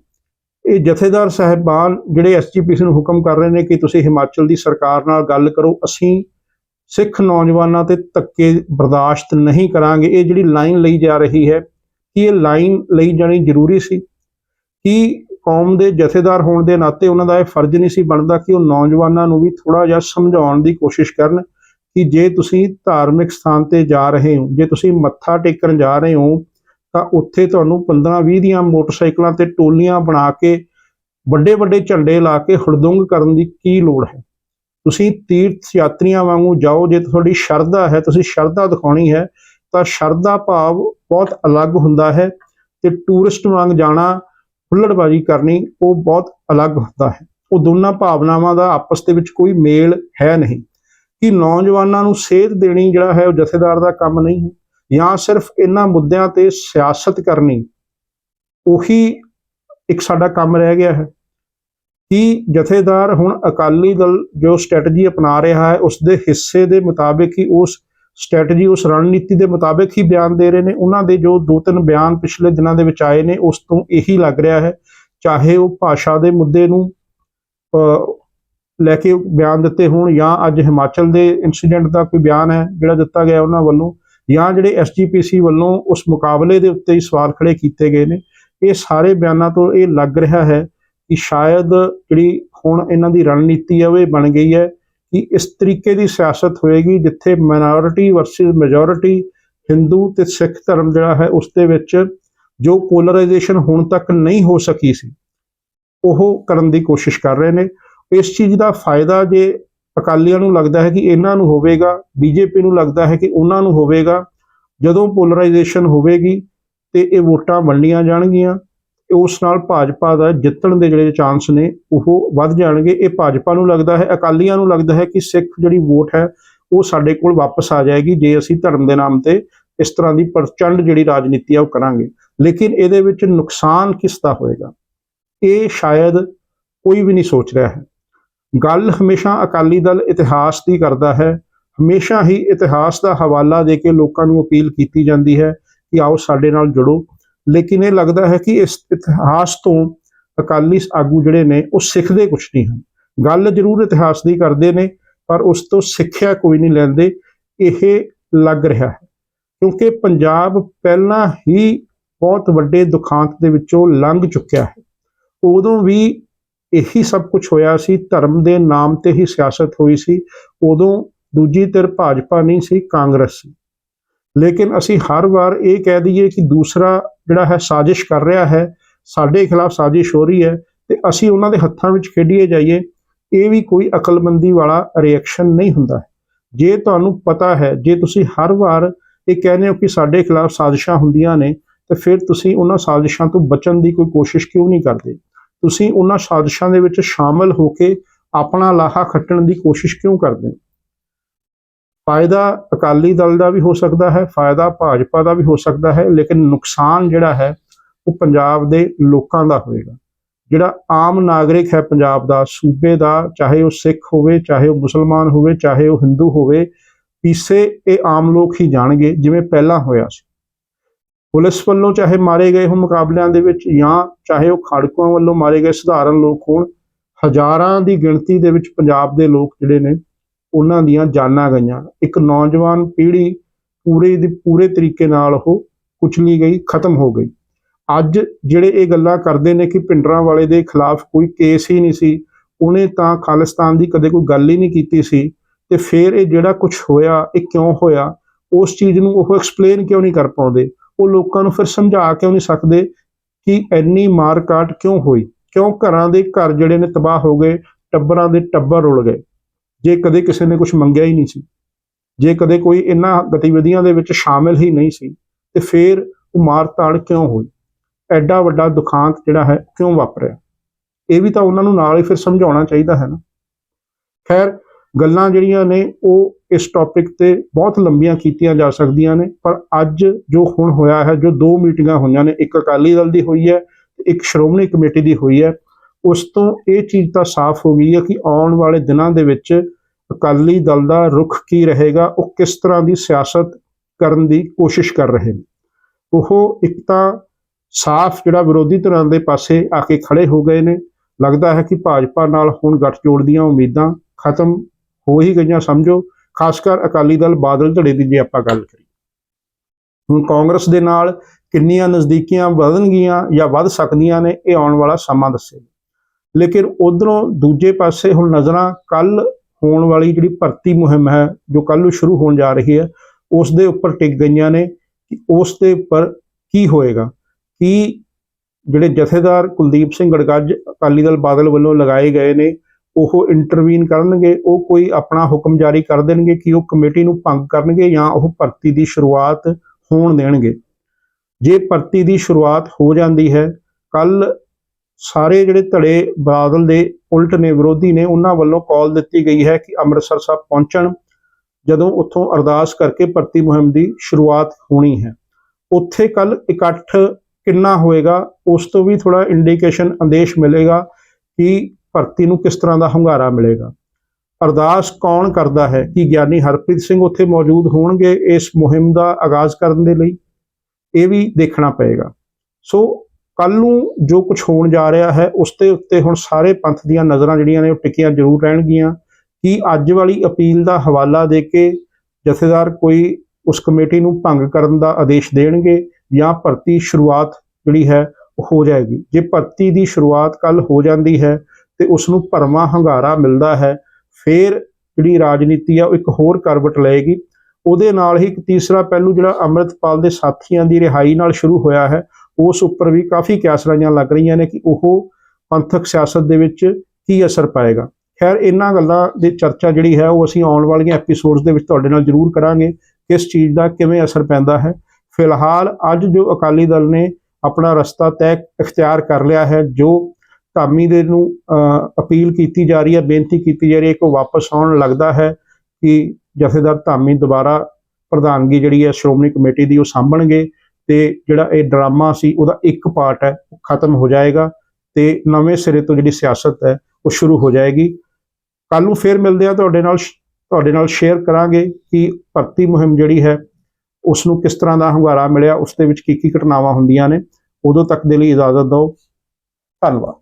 ਇਹ ਜਥੇਦਾਰ ਸਾਹਿਬਾਨ ਜਿਹੜੇ ਐਸਜੀਪੀਸੀ ਨੂੰ ਹੁਕਮ ਕਰ ਰਹੇ ਨੇ ਕਿ ਤੁਸੀਂ ਹਿਮਾਚਲ ਦੀ ਸਰਕਾਰ ਨਾਲ ਗੱਲ ਕਰੋ, ਅਸੀਂ ਸਿੱਖ ਨੌਜਵਾਨਾਂ ਤੇ ਧੱਕੇ ਬਰਦਾਸ਼ਤ ਨਹੀਂ ਕਰਾਂਗੇ। ਇਹ ਜਿਹੜੀ ਲਾਈਨ ਲਈ ਜਾ ਰਹੀ ਹੈ, ਕਿ ਇਹ ਲਾਈਨ ਲਈ ਜਾਣੀ ਜ਼ਰੂਰੀ ਸੀ? ਕਿ ਕੌਮ ਦੇ ਜਥੇਦਾਰ ਹੋਣ ਦੇ ਨਾਤੇ ਉਹਨਾਂ ਦਾ ਇਹ ਫਰਜ਼ ਨਹੀਂ ਸੀ ਬਣਦਾ ਕਿ ਉਹ ਨੌਜਵਾਨਾਂ ਨੂੰ ਵੀ ਥੋੜਾ ਜਿਹਾ ਸਮਝਾਉਣ ਦੀ ਕੋਸ਼ਿਸ਼ ਕਰਨ ਕਿ ਜੇ ਤੁਸੀਂ ਧਾਰਮਿਕ ਸਥਾਨ ਤੇ ਜਾ ਰਹੇ ਹੋ, ਜੇ ਤੁਸੀਂ ਮੱਥਾ ਟੇਕਣ ਜਾ ਰਹੇ ਹੋ ਤਾਂ ਉੱਥੇ ਤੁਹਾਨੂੰ 15-20 ਦੀਆਂ ਮੋਟਰਸਾਈਕਲਾਂ ਤੇ ਟੋਲੀਆਂ ਬਣਾ ਕੇ ਵੱਡੇ ਵੱਡੇ ਝੰਡੇ ਲਾ ਕੇ ਹੁੜਦੁੰਗ ਕਰਨ ਦੀ ਕੀ ਲੋੜ ਹੈ? ਤੁਸੀਂ ਤੀਰਥ ਯਾਤਰੀਆਂ ਵਾਂਗੂ ਜਾਓ, ਜੇ ਤੁਹਾਡੀ ਸ਼ਰਧਾ ਹੈ, ਤੁਸੀਂ ਸ਼ਰਧਾ ਦਿਖਾਉਣੀ ਹੈ, ਤਾਂ ਸ਼ਰਧਾ ਭਾਵ ਬਹੁਤ ਅਲੱਗ ਹੁੰਦਾ ਹੈ ਤੇ ਟੂਰਿਸਟ ਵਾਂਗ ਜਾਣਾ, ਹੁੱਲੜਬਾਜ਼ੀ ਕਰਨੀ, ਉਹ ਬਹੁਤ ਅਲੱਗ ਹੁੰਦਾ ਹੈ। ਉਹ ਦੋਨਾਂ ਭਾਵਨਾਵਾਂ ਦਾ ਆਪਸ ਦੇ ਵਿੱਚ ਕੋਈ ਮੇਲ ਹੈ ਨਹੀਂ। ਕਿ ਨੌਜਵਾਨਾਂ ਨੂੰ ਸੇਧ ਦੇਣੀ ਜਿਹੜਾ ਹੈ, ਉਹ ਜਥੇਦਾਰ ਦਾ ਕੰਮ ਨਹੀਂ ਹੈ? ਜਾਂ ਸਿਰਫ ਇਹਨਾਂ ਮੁੱਦਿਆਂ ਤੇ ਸਿਆਸਤ ਕਰਨੀ ਉਹੀ ਇੱਕ ਸਾਡਾ ਕੰਮ ਰਹਿ ਗਿਆ ਹੈ। ਕਿ ਜਥੇਦਾਰ ਹੁਣ ਅਕਾਲੀ ਦਲ ਜੋ ਸਟ੍ਰੈਟਜੀ ਅਪਣਾ ਰਿਹਾ ਹੈ ਉਸ ਦੇ ਹਿੱਸੇ ਦੇ ਮੁਤਾਬਿਕ ਹੀ ਉਸ ਸਟ੍ਰੈਟਜੀ ਉਸ ਰਣਨੀਤੀ ਦੇ ਮੁਤਾਬਿਕ ਹੀ ਬਿਆਨ ਦੇ ਰਹੇ ਨੇ? ਉਹਨਾਂ ਦੇ ਜੋ ਦੋ ਤਿੰਨ ਬਿਆਨ ਪਿਛਲੇ ਦਿਨਾਂ ਦੇ ਵਿੱਚ ਆਏ ਨੇ ਉਸ ਤੋਂ ਇਹੀ ਲੱਗ ਰਿਹਾ ਹੈ। ਚਾਹੇ ਉਹ ਭਾਸ਼ਾ ਦੇ ਮੁੱਦੇ ਨੂੰ ਅ, ਲੈ ਕੇ ਬਿਆਨ ਦਿੱਤੇ ਹੋਣ ਜਾਂ ਅੱਜ ਹਿਮਾਚਲ ਦੇ ਇਨਸੀਡੈਂਟ ਦਾ ਕੋਈ ਬਿਆਨ ਹੈ ਜਿਹੜਾ ਦਿੱਤਾ ਗਿਆ ਉਹਨਾਂ ਵੱਲੋਂ ਜਾਂ ਜਿਹੜੇ ਐਸਜੀਪੀਸੀ ਵੱਲੋਂ ਉਸ ਮੁਕਾਬਲੇ ਦੇ ਉੱਤੇ ਹੀ ਸਵਾਲ ਖੜੇ ਕੀਤੇ ਗਏ ਨੇ, ਇਹ ਸਾਰੇ ਬਿਆਨਾਂ ਤੋਂ ਇਹ ਲੱਗ ਰਿਹਾ ਹੈ ਕਿ ਸ਼ਾਇਦ ਜਿਹੜੀ ਹੁਣ ਇਹਨਾਂ ਦੀ ਰਣਨੀਤੀ ਹੈ ਉਹ ਇਹ ਬਣ ਗਈ ਹੈ ਕਿ ਇਸ ਤਰੀਕੇ ਦੀ ਸਿਆਸਤ ਹੋਏਗੀ ਜਿੱਥੇ ਮਾਈਨੋਰਿਟੀ ਵਰਸਸ ਮੈਜੋਰਿਟੀ ਹਿੰਦੂ ਤੇ ਸਿੱਖ ਧਰਮ ਜਿਹੜਾ ਹੈ, ਉਸ ਦੇ ਵਿੱਚ ਜੋ ਪੋਲਰਾਈਜੇਸ਼ਨ ਹੁਣ ਤੱਕ ਨਹੀਂ ਹੋ ਸਕੀ ਸੀ, ਉਹ ਕਰਨ ਦੀ ਕੋਸ਼ਿਸ਼ ਕਰ ਰਹੇ ਨੇ। ਇਸ ਚੀਜ਼ ਦਾ ਫਾਇਦਾ ਜੇ ਅਕਾਲੀਆਂ ਨੂੰ ਲੱਗਦਾ ਹੈ ਕਿ ਇਹਨਾਂ ਨੂੰ ਹੋਵੇਗਾ, ਬੀਜੇਪੀ ਨੂੰ ਲੱਗਦਾ ਹੈ ਕਿ ਉਹਨਾਂ ਨੂੰ ਹੋਵੇਗਾ। ਜਦੋਂ ਪੋਲਰਾਈਜੇਸ਼ਨ ਹੋਵੇਗੀ, ਤੇ ਇਹ ਵੋਟਾਂ ਵੰਡੀਆਂ ਜਾਣਗੀਆਂ। ਉਸ ਨਾਲ ਭਾਜਪਾ ਦਾ ਜਿੱਤਣ ਦੇ ਜਿਹੜੇ ਚਾਂਸ ਨੇ, ਉਹ ਵੱਧ ਜਾਣਗੇ। ਇਹ ਭਾਜਪਾ ਨੂੰ ਲੱਗਦਾ ਹੈ, ਅਕਾਲੀਆਂ ਨੂੰ ਲੱਗਦਾ ਹੈ ਕਿ ਸਿੱਖ ਜਿਹੜੀ ਵੋਟ ਹੈ, ਉਹ ਸਾਡੇ ਕੋਲ ਵਾਪਸ ਆ ਜਾਏਗੀ ਜੇ ਅਸੀਂ ਧਰਮ ਦੇ ਨਾਮ ਤੇ ਇਸ ਤਰ੍ਹਾਂ ਦੀ ਪ੍ਰਚੰਡ ਜਿਹੜੀ ਰਾਜਨੀਤੀ ਆ ਉਹ ਕਰਾਂਗੇ। ਲੇਕਿਨ ਇਹਦੇ ਵਿੱਚ ਨੁਕਸਾਨ ਕਿਸ ਦਾ ਹੋਏਗਾ? ਇਹ ਸ਼ਾਇਦ ਕੋਈ ਵੀ ਨਹੀਂ ਸੋਚ ਰਿਹਾ ਹੈ। ਗੱਲ ਹਮੇਸ਼ਾ ਅਕਾਲੀ ਦਲ ਇਤਿਹਾਸ ਦੀ ਕਰਦਾ ਹੈ। ਹਮੇਸ਼ਾ ਹੀ ਇਤਿਹਾਸ ਦਾ ਹਵਾਲਾ ਦੇ ਕੇ ਲੋਕਾਂ ਨੂੰ ਅਪੀਲ ਕੀਤੀ ਜਾਂਦੀ ਹੈ ਕਿ ਆਓ ਸਾਡੇ ਨਾਲ ਜੁੜੋ। ਲੇਕਿਨ ਇਹ ਲੱਗਦਾ ਹੈ ਕਿ ਇਸ ਇਤਿਹਾਸ ਤੋਂ ਅਕਾਲੀ ਆਗੂ ਜਿਹੜੇ ਨੇ, ਉਹ ਸਿੱਖਦੇ ਕੁਝ ਨਹੀਂ ਹਨ। ਗੱਲ ਜ਼ਰੂਰ ਇਤਿਹਾਸ ਦੀ ਕਰਦੇ ਨੇ, ਪਰ ਉਸ ਤੋਂ ਸਿੱਖਿਆ ਕੋਈ ਨਹੀਂ ਲੈਂਦੇ। ਇਹ ਲੱਗ ਰਿਹਾ ਹੈ। ਕਿਉਂਕਿ ਪੰਜਾਬ ਪਹਿਲਾਂ ਹੀ ਬਹੁਤ ਵੱਡੇ ਦੁਖਾਂਤ ਦੇ ਵਿੱਚੋਂ ਲੰਘ ਚੁੱਕਿਆ ਹੈ। ਉਦੋਂ ਵੀ ਇਹੀ ਸਭ ਕੁਝ ਹੋਇਆ ਸੀ, ਧਰਮ ਦੇ ਨਾਮ ਤੇ ਹੀ ਸਿਆਸਤ ਹੋਈ ਸੀ, ਉਦੋਂ ਦੂਜੀ ਧਿਰ ਭਾਜਪਾ ਨਹੀਂ ਸੀ, ਕਾਂਗਰਸ ਸੀ। ਲੇਕਿਨ ਅਸੀਂ ਹਰ ਵਾਰ ਇਹ ਕਹਿ ਦਈਏ ਕਿ ਦੂਸਰਾ ਜਿਹੜਾ ਹੈ ਸਾਜ਼ਿਸ਼ ਕਰ ਰਿਹਾ ਹੈ, ਸਾਡੇ ਖਿਲਾਫ ਸਾਜ਼ਿਸ਼ ਹੋ ਰਹੀ ਹੈ ਤੇ ਅਸੀਂ ਉਹਨਾਂ ਦੇ ਹੱਥਾਂ ਵਿੱਚ ਖੇਡੀਏ ਜਾਈਏ, ਇਹ ਵੀ ਕੋਈ ਅਕਲਮੰਦੀ ਵਾਲਾ ਰਿਐਕਸ਼ਨ ਨਹੀਂ ਹੁੰਦਾ ਜੇ ਤੁਹਾਨੂੰ ਪਤਾ ਹੈ, ਜੇ ਤੁਸੀਂ ਹਰ ਵਾਰ ਇਹ ਕਹਿੰਦੇ ਹੋ ਕਿ ਸਾਡੇ ਖਿਲਾਫ ਸਾਜ਼ਿਸ਼ਾਂ ਹੁੰਦੀਆਂ ਨੇ, ਤੇ ਫਿਰ ਤੁਸੀਂ ਉਹਨਾਂ ਸਾਜ਼ਿਸ਼ਾਂ ਤੋਂ ਬਚਣ ਦੀ ਕੋਈ ਕੋਸ਼ਿਸ਼ ਕਿਉਂ ਨਹੀਂ ਕਰਦੇ? ਤੁਸੀਂ ਉਹਨਾਂ ਸਾਜ਼ਿਸ਼ਾਂ ਦੇ ਵਿੱਚ ਸ਼ਾਮਲ ਹੋ ਕੇ ਆਪਣਾ ਲਾਹਾ ਖੱਟਣ ਦੀ ਕੋਸ਼ਿਸ਼ ਕਿਉਂ ਕਰਦੇ ਹੋ? ਫਾਇਦਾ ਅਕਾਲੀ ਦਲ ਦਾ ਵੀ ਹੋ ਸਕਦਾ ਹੈ, ਫਾਇਦਾ ਭਾਜਪਾ ਦਾ ਵੀ ਹੋ ਸਕਦਾ ਹੈ, ਲੇਕਿਨ ਨੁਕਸਾਨ ਜਿਹੜਾ ਹੈ ਉਹ ਪੰਜਾਬ ਦੇ ਲੋਕਾਂ ਦਾ ਹੋਏਗਾ। ਜਿਹੜਾ ਆਮ ਨਾਗਰਿਕ ਹੈ ਪੰਜਾਬ ਦਾ, ਸੂਬੇ ਦਾ, ਚਾਹੇ ਉਹ ਸਿੱਖ ਹੋਵੇ, ਚਾਹੇ ਉਹ ਮੁਸਲਮਾਨ ਹੋਵੇ, ਚਾਹੇ ਉਹ ਹਿੰਦੂ ਹੋਵੇ ਪੀਸੇ ਇਹ ਆਮ ਲੋਕ ਹੀ ਜਾਣਗੇ, ਜਿਵੇਂ ਪਹਿਲਾਂ ਹੋਇਆ ਸੀ। ਪੁਲਿਸ ਵੱਲੋਂ ਚਾਹੇ ਮਾਰੇ ਗਏ ਹੋਣ ਮੁਕਾਬਲਿਆਂ ਦੇ ਵਿੱਚ ਜਾਂ ਚਾਹੇ ਉਹ ਖਾੜਕੂਆਂ ਵੱਲੋਂ ਮਾਰੇ ਗਏ ਸਧਾਰਨ ਲੋਕ ਹੋਣ, ਹਜ਼ਾਰਾਂ ਦੀ ਗਿਣਤੀ ਦੇ ਵਿੱਚ ਪੰਜਾਬ ਦੇ ਲੋਕ ਜਿਹੜੇ ਨੇ, ਉਹਨਾਂ ਦੀਆਂ ਜਾਨਾਂ ਗਈਆਂ। ਇੱਕ ਨੌਜਵਾਨ ਪੀੜ੍ਹੀ ਪੂਰੇ ਦੀ ਪੂਰੇ ਤਰੀਕੇ ਨਾਲ ਉਹ ਕੁਚਲੀ ਗਈ, ਖਤਮ ਹੋ ਗਈ। ਅੱਜ ਜਿਹੜੇ ਇਹ ਗੱਲਾਂ ਕਰਦੇ ਨੇ ਕਿ ਪਿੰਡਰਾਂ ਵਾਲੇ ਦੇ ਖਿਲਾਫ ਕੋਈ ਕੇਸ ਹੀ ਨਹੀਂ ਸੀ, ਉਹਨੇ ਤਾਂ ਖਾਲਿਸਤਾਨ ਦੀ ਕਦੇ ਕੋਈ ਗੱਲ ਹੀ ਨਹੀਂ ਕੀਤੀ ਸੀ ਤੇ ਫਿਰ ਇਹ ਜਿਹੜਾ ਕੁਝ ਹੋਇਆ, ਇਹ ਕਿਉਂ ਹੋਇਆ, ਉਸ ਚੀਜ਼ ਨੂੰ ਉਹ ਐਕਸਪਲੇਨ ਕਿਉਂ ਨਹੀਂ ਕਰ ਪਾਉਂਦੇ? ਉਹ ਲੋਕਾਂ ਨੂੰ ਫਿਰ ਸਮਝਾ ਕਿਉਂ ਨਹੀਂ ਸਕਦੇ ਕਿ ਇੰਨੀ ਮਾਰ ਕਾਟ ਕਿਉਂ ਹੋਈ? ਕਿਉਂ ਘਰਾਂ ਦੇ ਘਰ ਜਿਹੜੇ ਨੇ ਤਬਾਹ ਹੋ ਗਏ, ਟੱਬਰਾਂ ਦੇ ਟੱਬਰ ਰੁਲ ਗਏ? ਜੇ ਕਦੇ ਕਿਸੇ ਨੇ ਕੁਝ ਮੰਗਿਆ ਹੀ ਨਹੀਂ ਸੀ, ਜੇ ਕਦੇ ਕੋਈ ਇਹਨਾਂ ਗਤੀਵਿਧੀਆਂ ਦੇ ਵਿੱਚ ਸ਼ਾਮਿਲ ਹੀ ਨਹੀਂ ਸੀ, ਤੇ ਫਿਰ ਉਹ ਮਾਰ ਤਾੜ ਕਿਉਂ ਹੋਈ? ਐਡਾ ਵੱਡਾ ਦੁਖਾਂਤ ਜਿਹੜਾ ਹੈ ਕਿਉਂ ਵਾਪਰਿਆ? ਇਹ ਵੀ ਤਾਂ ਉਹਨਾਂ ਨੂੰ ਨਾਲ ਹੀ ਫਿਰ ਸਮਝਾਉਣਾ ਚਾਹੀਦਾ ਹੈ ਨਾ। ਖੈਰ ਗੱਲਾਂ ਜਿਹੜੀਆਂ ਨੇ ਉਹ ਇਸ ਟੌਪਿਕ ਤੇ ਬਹੁਤ ਲੰਬੀਆਂ ਕੀਤੀਆਂ ਜਾ ਸਕਦੀਆਂ ਨੇ, ਪਰ ਅੱਜ ਜੋ ਹੁਣ ਹੋਇਆ ਹੈ, ਜੋ ਦੋ ਮੀਟਿੰਗਾਂ ਹੋਈਆਂ ਨੇ, ਇੱਕ ਅਕਾਲੀ ਦਲ ਦੀ ਹੋਈ ਹੈ ਇੱਕ ਸ਼੍ਰੋਮਣੀ ਕਮੇਟੀ ਦੀ ਹੋਈ ਹੈ, ਉਸ ਤੋਂ ਇਹ ਚੀਜ਼ ਤਾਂ ਸਾਫ਼ ਹੋ ਗਈ ਹੈ ਕਿ ਆਉਣ ਵਾਲੇ ਦਿਨਾਂ ਦੇ ਵਿੱਚ ਅਕਾਲੀ ਦਲ ਦਾ ਰੁਖ ਕੀ ਰਹੇਗਾ, ਉਹ ਕਿਸ ਤਰ੍ਹਾਂ ਦੀ ਸਿਆਸਤ ਕਰਨ ਦੀ ਕੋਸ਼ਿਸ਼ ਕਰ ਰਹੇ ਨੇ। ਉਹ ਇੱਕ ਤਾਂ ਸਾਫ਼ ਜਿਹੜਾ ਵਿਰੋਧੀ ਧਿਰਾਂ ਦੇ ਪਾਸੇ ਆ ਕੇ ਖੜੇ ਹੋ ਗਏ ਨੇ, ਲੱਗਦਾ ਹੈ ਕਿ ਭਾਜਪਾ ਨਾਲ ਹੁਣ ਗੱਠਜੋੜ ਦੀਆਂ ਉਮੀਦਾਂ ਖਤਮ ਹੋ ਹੀ ਗਈਆਂ, ਸਮਝੋ। ਖਾਸ ਕਰ ਅਕਾਲੀ ਦਲ ਬਾਦਲ ਧੜੇ ਦੀ ਜੇ ਆਪਾਂ ਗੱਲ ਕਰੀਏ। ਹੁਣ ਕਾਂਗਰਸ ਦੇ ਨਾਲ ਕਿੰਨੀਆਂ ਨਜ਼ਦੀਕੀਆਂ ਵਧਣਗੀਆਂ ਜਾਂ ਵੱਧ ਸਕਦੀਆਂ ਨੇ, ਇਹ ਆਉਣ ਵਾਲਾ ਸਮਾਂ ਦੱਸੇਗਾ। ਲੇਕਿਨ ਉਧਰੋਂ ਦੂਜੇ ਪਾਸੇ ਹੁਣ ਨਜ਼ਰਾਂ ਕੱਲ ਹੋਣ ਵਾਲੀ ਜਿਹੜੀ ਭਰਤੀ ਮੁਹਿੰਮ ਹੈ, ਜੋ ਕੱਲ ਨੂੰ ਸ਼ੁਰੂ ਹੋਣ ਜਾ ਰਹੀ ਹੈ, ਉਸ ਦੇ ਉੱਪਰ ਟਿਕ ਗਈਆਂ ਨੇ ਕਿ ਉਸ ਦੇ ਉੱਪਰ ਕੀ ਹੋਏਗਾ। ਕੀ ਜਿਹੜੇ ਜਥੇਦਾਰ ਕੁਲਦੀਪ ਸਿੰਘ ਗੜਗੱਜ ਅਕਾਲੀ ਦਲ ਬਾਦਲ ਵੱਲੋਂ ਲਗਾਏ ਗਏ ਨੇ ਉਹ ਇੰਟਰਵੀਨ ਕਰਨਗੇ, ਉਹ ਕੋਈ ਆਪਣਾ ਹੁਕਮ ਜਾਰੀ ਕਰ ਦੇਣਗੇ ਕਿ ਉਹ ਕਮੇਟੀ ਨੂੰ ਭੰਗ ਕਰਨਗੇ ਜਾਂ ਉਹ ਭਰਤੀ ਦੀ ਸ਼ੁਰੂਆਤ ਹੋਣ ਦੇਣਗੇ। ਜੇ ਭਰਤੀ ਦੀ ਸ਼ੁਰੂਆਤ ਹੋ ਜਾਂਦੀ ਹੈ, ਕੱਲ ਸਾਰੇ ਜਿਹੜੇ ਧੜੇ ਬਾਦਲ ਦੇ ਉਲਟ ਨੇ, ਵਿਰੋਧੀ ਨੇ, ਉਹਨਾਂ ਵੱਲੋਂ ਕਾਲ ਦਿੱਤੀ ਗਈ ਹੈ ਕਿ ਅੰਮ੍ਰਿਤਸਰ ਸਾਹਿਬ ਪਹੁੰਚਣ, ਜਦੋਂ ਉੱਥੋਂ ਅਰਦਾਸ ਕਰਕੇ ਭਰਤੀ ਮੁਹਿੰਮ ਦੀ ਸ਼ੁਰੂਆਤ ਹੋਣੀ ਹੈ। ਉੱਥੇ ਕੱਲ ਇਕੱਠ ਕਿੰਨਾ ਹੋਏਗਾ, ਉਸ ਤੋਂ ਵੀ ਥੋੜਾ ਇੰਡੀਕੇਸ਼ਨ ਆਦੇਸ਼ ਮਿਲੇਗਾ ਕਿ ਭਰਤੀ ਨੂੰ ਕਿਸ ਤਰ੍ਹਾਂ ਦਾ ਹੁੰਗਾਰਾ ਮਿਲੇਗਾ? ਅਰਦਾਸ ਕੌਣ ਕਰਦਾ ਹੈ ਕਿ ਗਿਆਨੀ ਹਰਪ੍ਰੀਤ ਸਿੰਘ ਉੱਥੇ ਮੌਜੂਦ ਹੋਣਗੇ ਇਸ ਮੁਹਿੰਮ ਦਾ ਆਗਾਜ਼ ਕਰਨ ਦੇ ਲਈ? ਇਹ ਵੀ ਦੇਖਣਾ ਪਏਗਾ। ਸੋ ਕੱਲ ਨੂੰ ਜੋ ਕੁਝ ਹੋਣ ਜਾ ਰਿਹਾ ਹੈ, ਉਸ ਦੇ ਉੱਤੇ ਹੁਣ ਸਾਰੇ ਪੰਥ ਦੀਆਂ ਨਜ਼ਰਾਂ ਜਿਹੜੀਆਂ ਨੇ ਉਹ ਟਿਕੀਆਂ ਜ਼ਰੂਰ ਰਹਿਣਗੀਆਂ ਕਿ ਅੱਜ ਵਾਲੀ ਅਪੀਲ ਦਾ ਹਵਾਲਾ ਦੇ ਕੇ ਜਥੇਦਾਰ ਕੋਈ ਉਸ ਕਮੇਟੀ ਨੂੰ ਭੰਗ ਕਰਨ ਦਾ ਆਦੇਸ਼ ਦੇਣਗੇ ਜਾਂ ਭਰਤੀ ਸ਼ੁਰੂਆਤ ਜਿਹੜੀ ਹੈ ਹੋ ਜਾਏਗੀ। ਜੇ ਭਰਤੀ ਦੀ ਸ਼ੁਰੂਆਤ ਕੱਲ ਹੋ ਜਾਂਦੀ ਹੈ ਤੇ ਉਸ ਨੂੰ ਭਰਮਾ ਹੰਗਾਰਾ ਮਿਲਦਾ ਹੈ। ਫਿਰ ਜਿਹੜੀ ਰਾਜਨੀਤੀ ਆ, ਉਹ ਇੱਕ ਹੋਰ ਕਰਵਟ ਲਏਗੀ। ਉਹਦੇ ਨਾਲ ਹੀ ਇੱਕ ਤੀਸਰਾ ਪਹਿਲੂ ਜਿਹੜਾ ਅੰਮ੍ਰਿਤਪਾਲ ਦੇ ਸਾਥੀਆਂ ਦੀ ਰਿਹਾਈ ਨਾਲ ਸ਼ੁਰੂ ਹੋਇਆ ਹੈ, ਉਸ ਉੱਪਰ ਵੀ ਕਾਫੀ ਕਿਆਸਰਾਈਆਂ ਲੱਗ ਰਹੀਆਂ ਨੇ ਕਿ ਉਹ ਪੰਥਕ ਸਿਆਸਤ ਦੇ ਵਿੱਚ ਕੀ ਅਸਰ ਪਾਏਗਾ। ਖੈਰ, ਇਹਨਾਂ ਗੱਲਾਂ ਦੀ ਚਰਚਾ ਜਿਹੜੀ ਹੈ, ਉਹ ਅਸੀਂ ਆਉਣ ਵਾਲੀਆਂ ਐਪੀਸੋਡਸ ਦੇ ਵਿੱਚ ਤੁਹਾਡੇ ਨਾਲ ਜ਼ਰੂਰ ਕਰਾਂਗੇ, ਕਿਸ ਚੀਜ਼ ਦਾ ਕਿਵੇਂ ਅਸਰ ਪੈਂਦਾ ਹੈ। ਫਿਲਹਾਲ ਅੱਜ ਜੋ ਅਕਾਲੀ ਦਲ ਨੇ ਆਪਣਾ ਰਸਤਾ ਤੈਅ, ਇਖਤਿਆਰ ਕਰ ਲਿਆ ਹੈ, ਜੋ ਧਾਮੀ ਦੇ ਨੂੰ ਅਪੀਲ ਕੀਤੀ ਜਾ ਰਹੀ ਹੈ, ਬੇਨਤੀ ਕੀਤੀ ਜਾ ਰਹੀ ਹੈ ਕਿ ਉਹ ਵਾਪਸ ਆਉਣ ਲੱਗਦਾ ਹੈ ਕਿ ਜਥੇਦਾਰ ਧਾਮੀ ਦੁਬਾਰਾ ਪ੍ਰਧਾਨਗੀ ਜਿਹੜੀ ਹੈ ਸ਼੍ਰੋਮਣੀ ਕਮੇਟੀ ਦੀ ਉਹ ਸਾਂਭਣਗੇ ਤੇ ਜਿਹੜਾ ਇਹ ਡਰਾਮਾ ਸੀ ਉਹਦਾ ਇੱਕ ਪਾਰਟ ਹੈ, ਉਹ ਖਤਮ ਹੋ ਜਾਏਗਾ ਤੇ ਨਵੇਂ ਸਿਰੇ ਤੋਂ ਜਿਹੜੀ ਸਿਆਸਤ ਹੈ ਉਹ ਸ਼ੁਰੂ ਹੋ ਜਾਏਗੀ। ਕੱਲ ਨੂੰ ਫੇਰ ਮਿਲਦੇ ਆ ਤੁਹਾਡੇ ਨਾਲ ਤੁਹਾਡੇ ਨਾਲ ਸ਼ੇਅਰ ਕਰਾਂਗੇ ਕਿ ਭਰਤੀ ਮੁਹਿੰਮ ਜਿਹੜੀ ਹੈ ਉਸ ਨੂੰ ਕਿਸ ਤਰ੍ਹਾਂ ਦਾ ਹੁੰਗਾਰਾ ਮਿਲਿਆ, ਉਸ ਦੇ ਵਿੱਚ ਕੀ ਕੀ ਘਟਨਾਵਾਂ ਹੁੰਦੀਆਂ ਨੇ। ਉਦੋਂ ਤੱਕ ਦੇ ਲਈ ਇਜਾਜ਼ਤ ਦਿਓ। ਧੰਨਵਾਦ।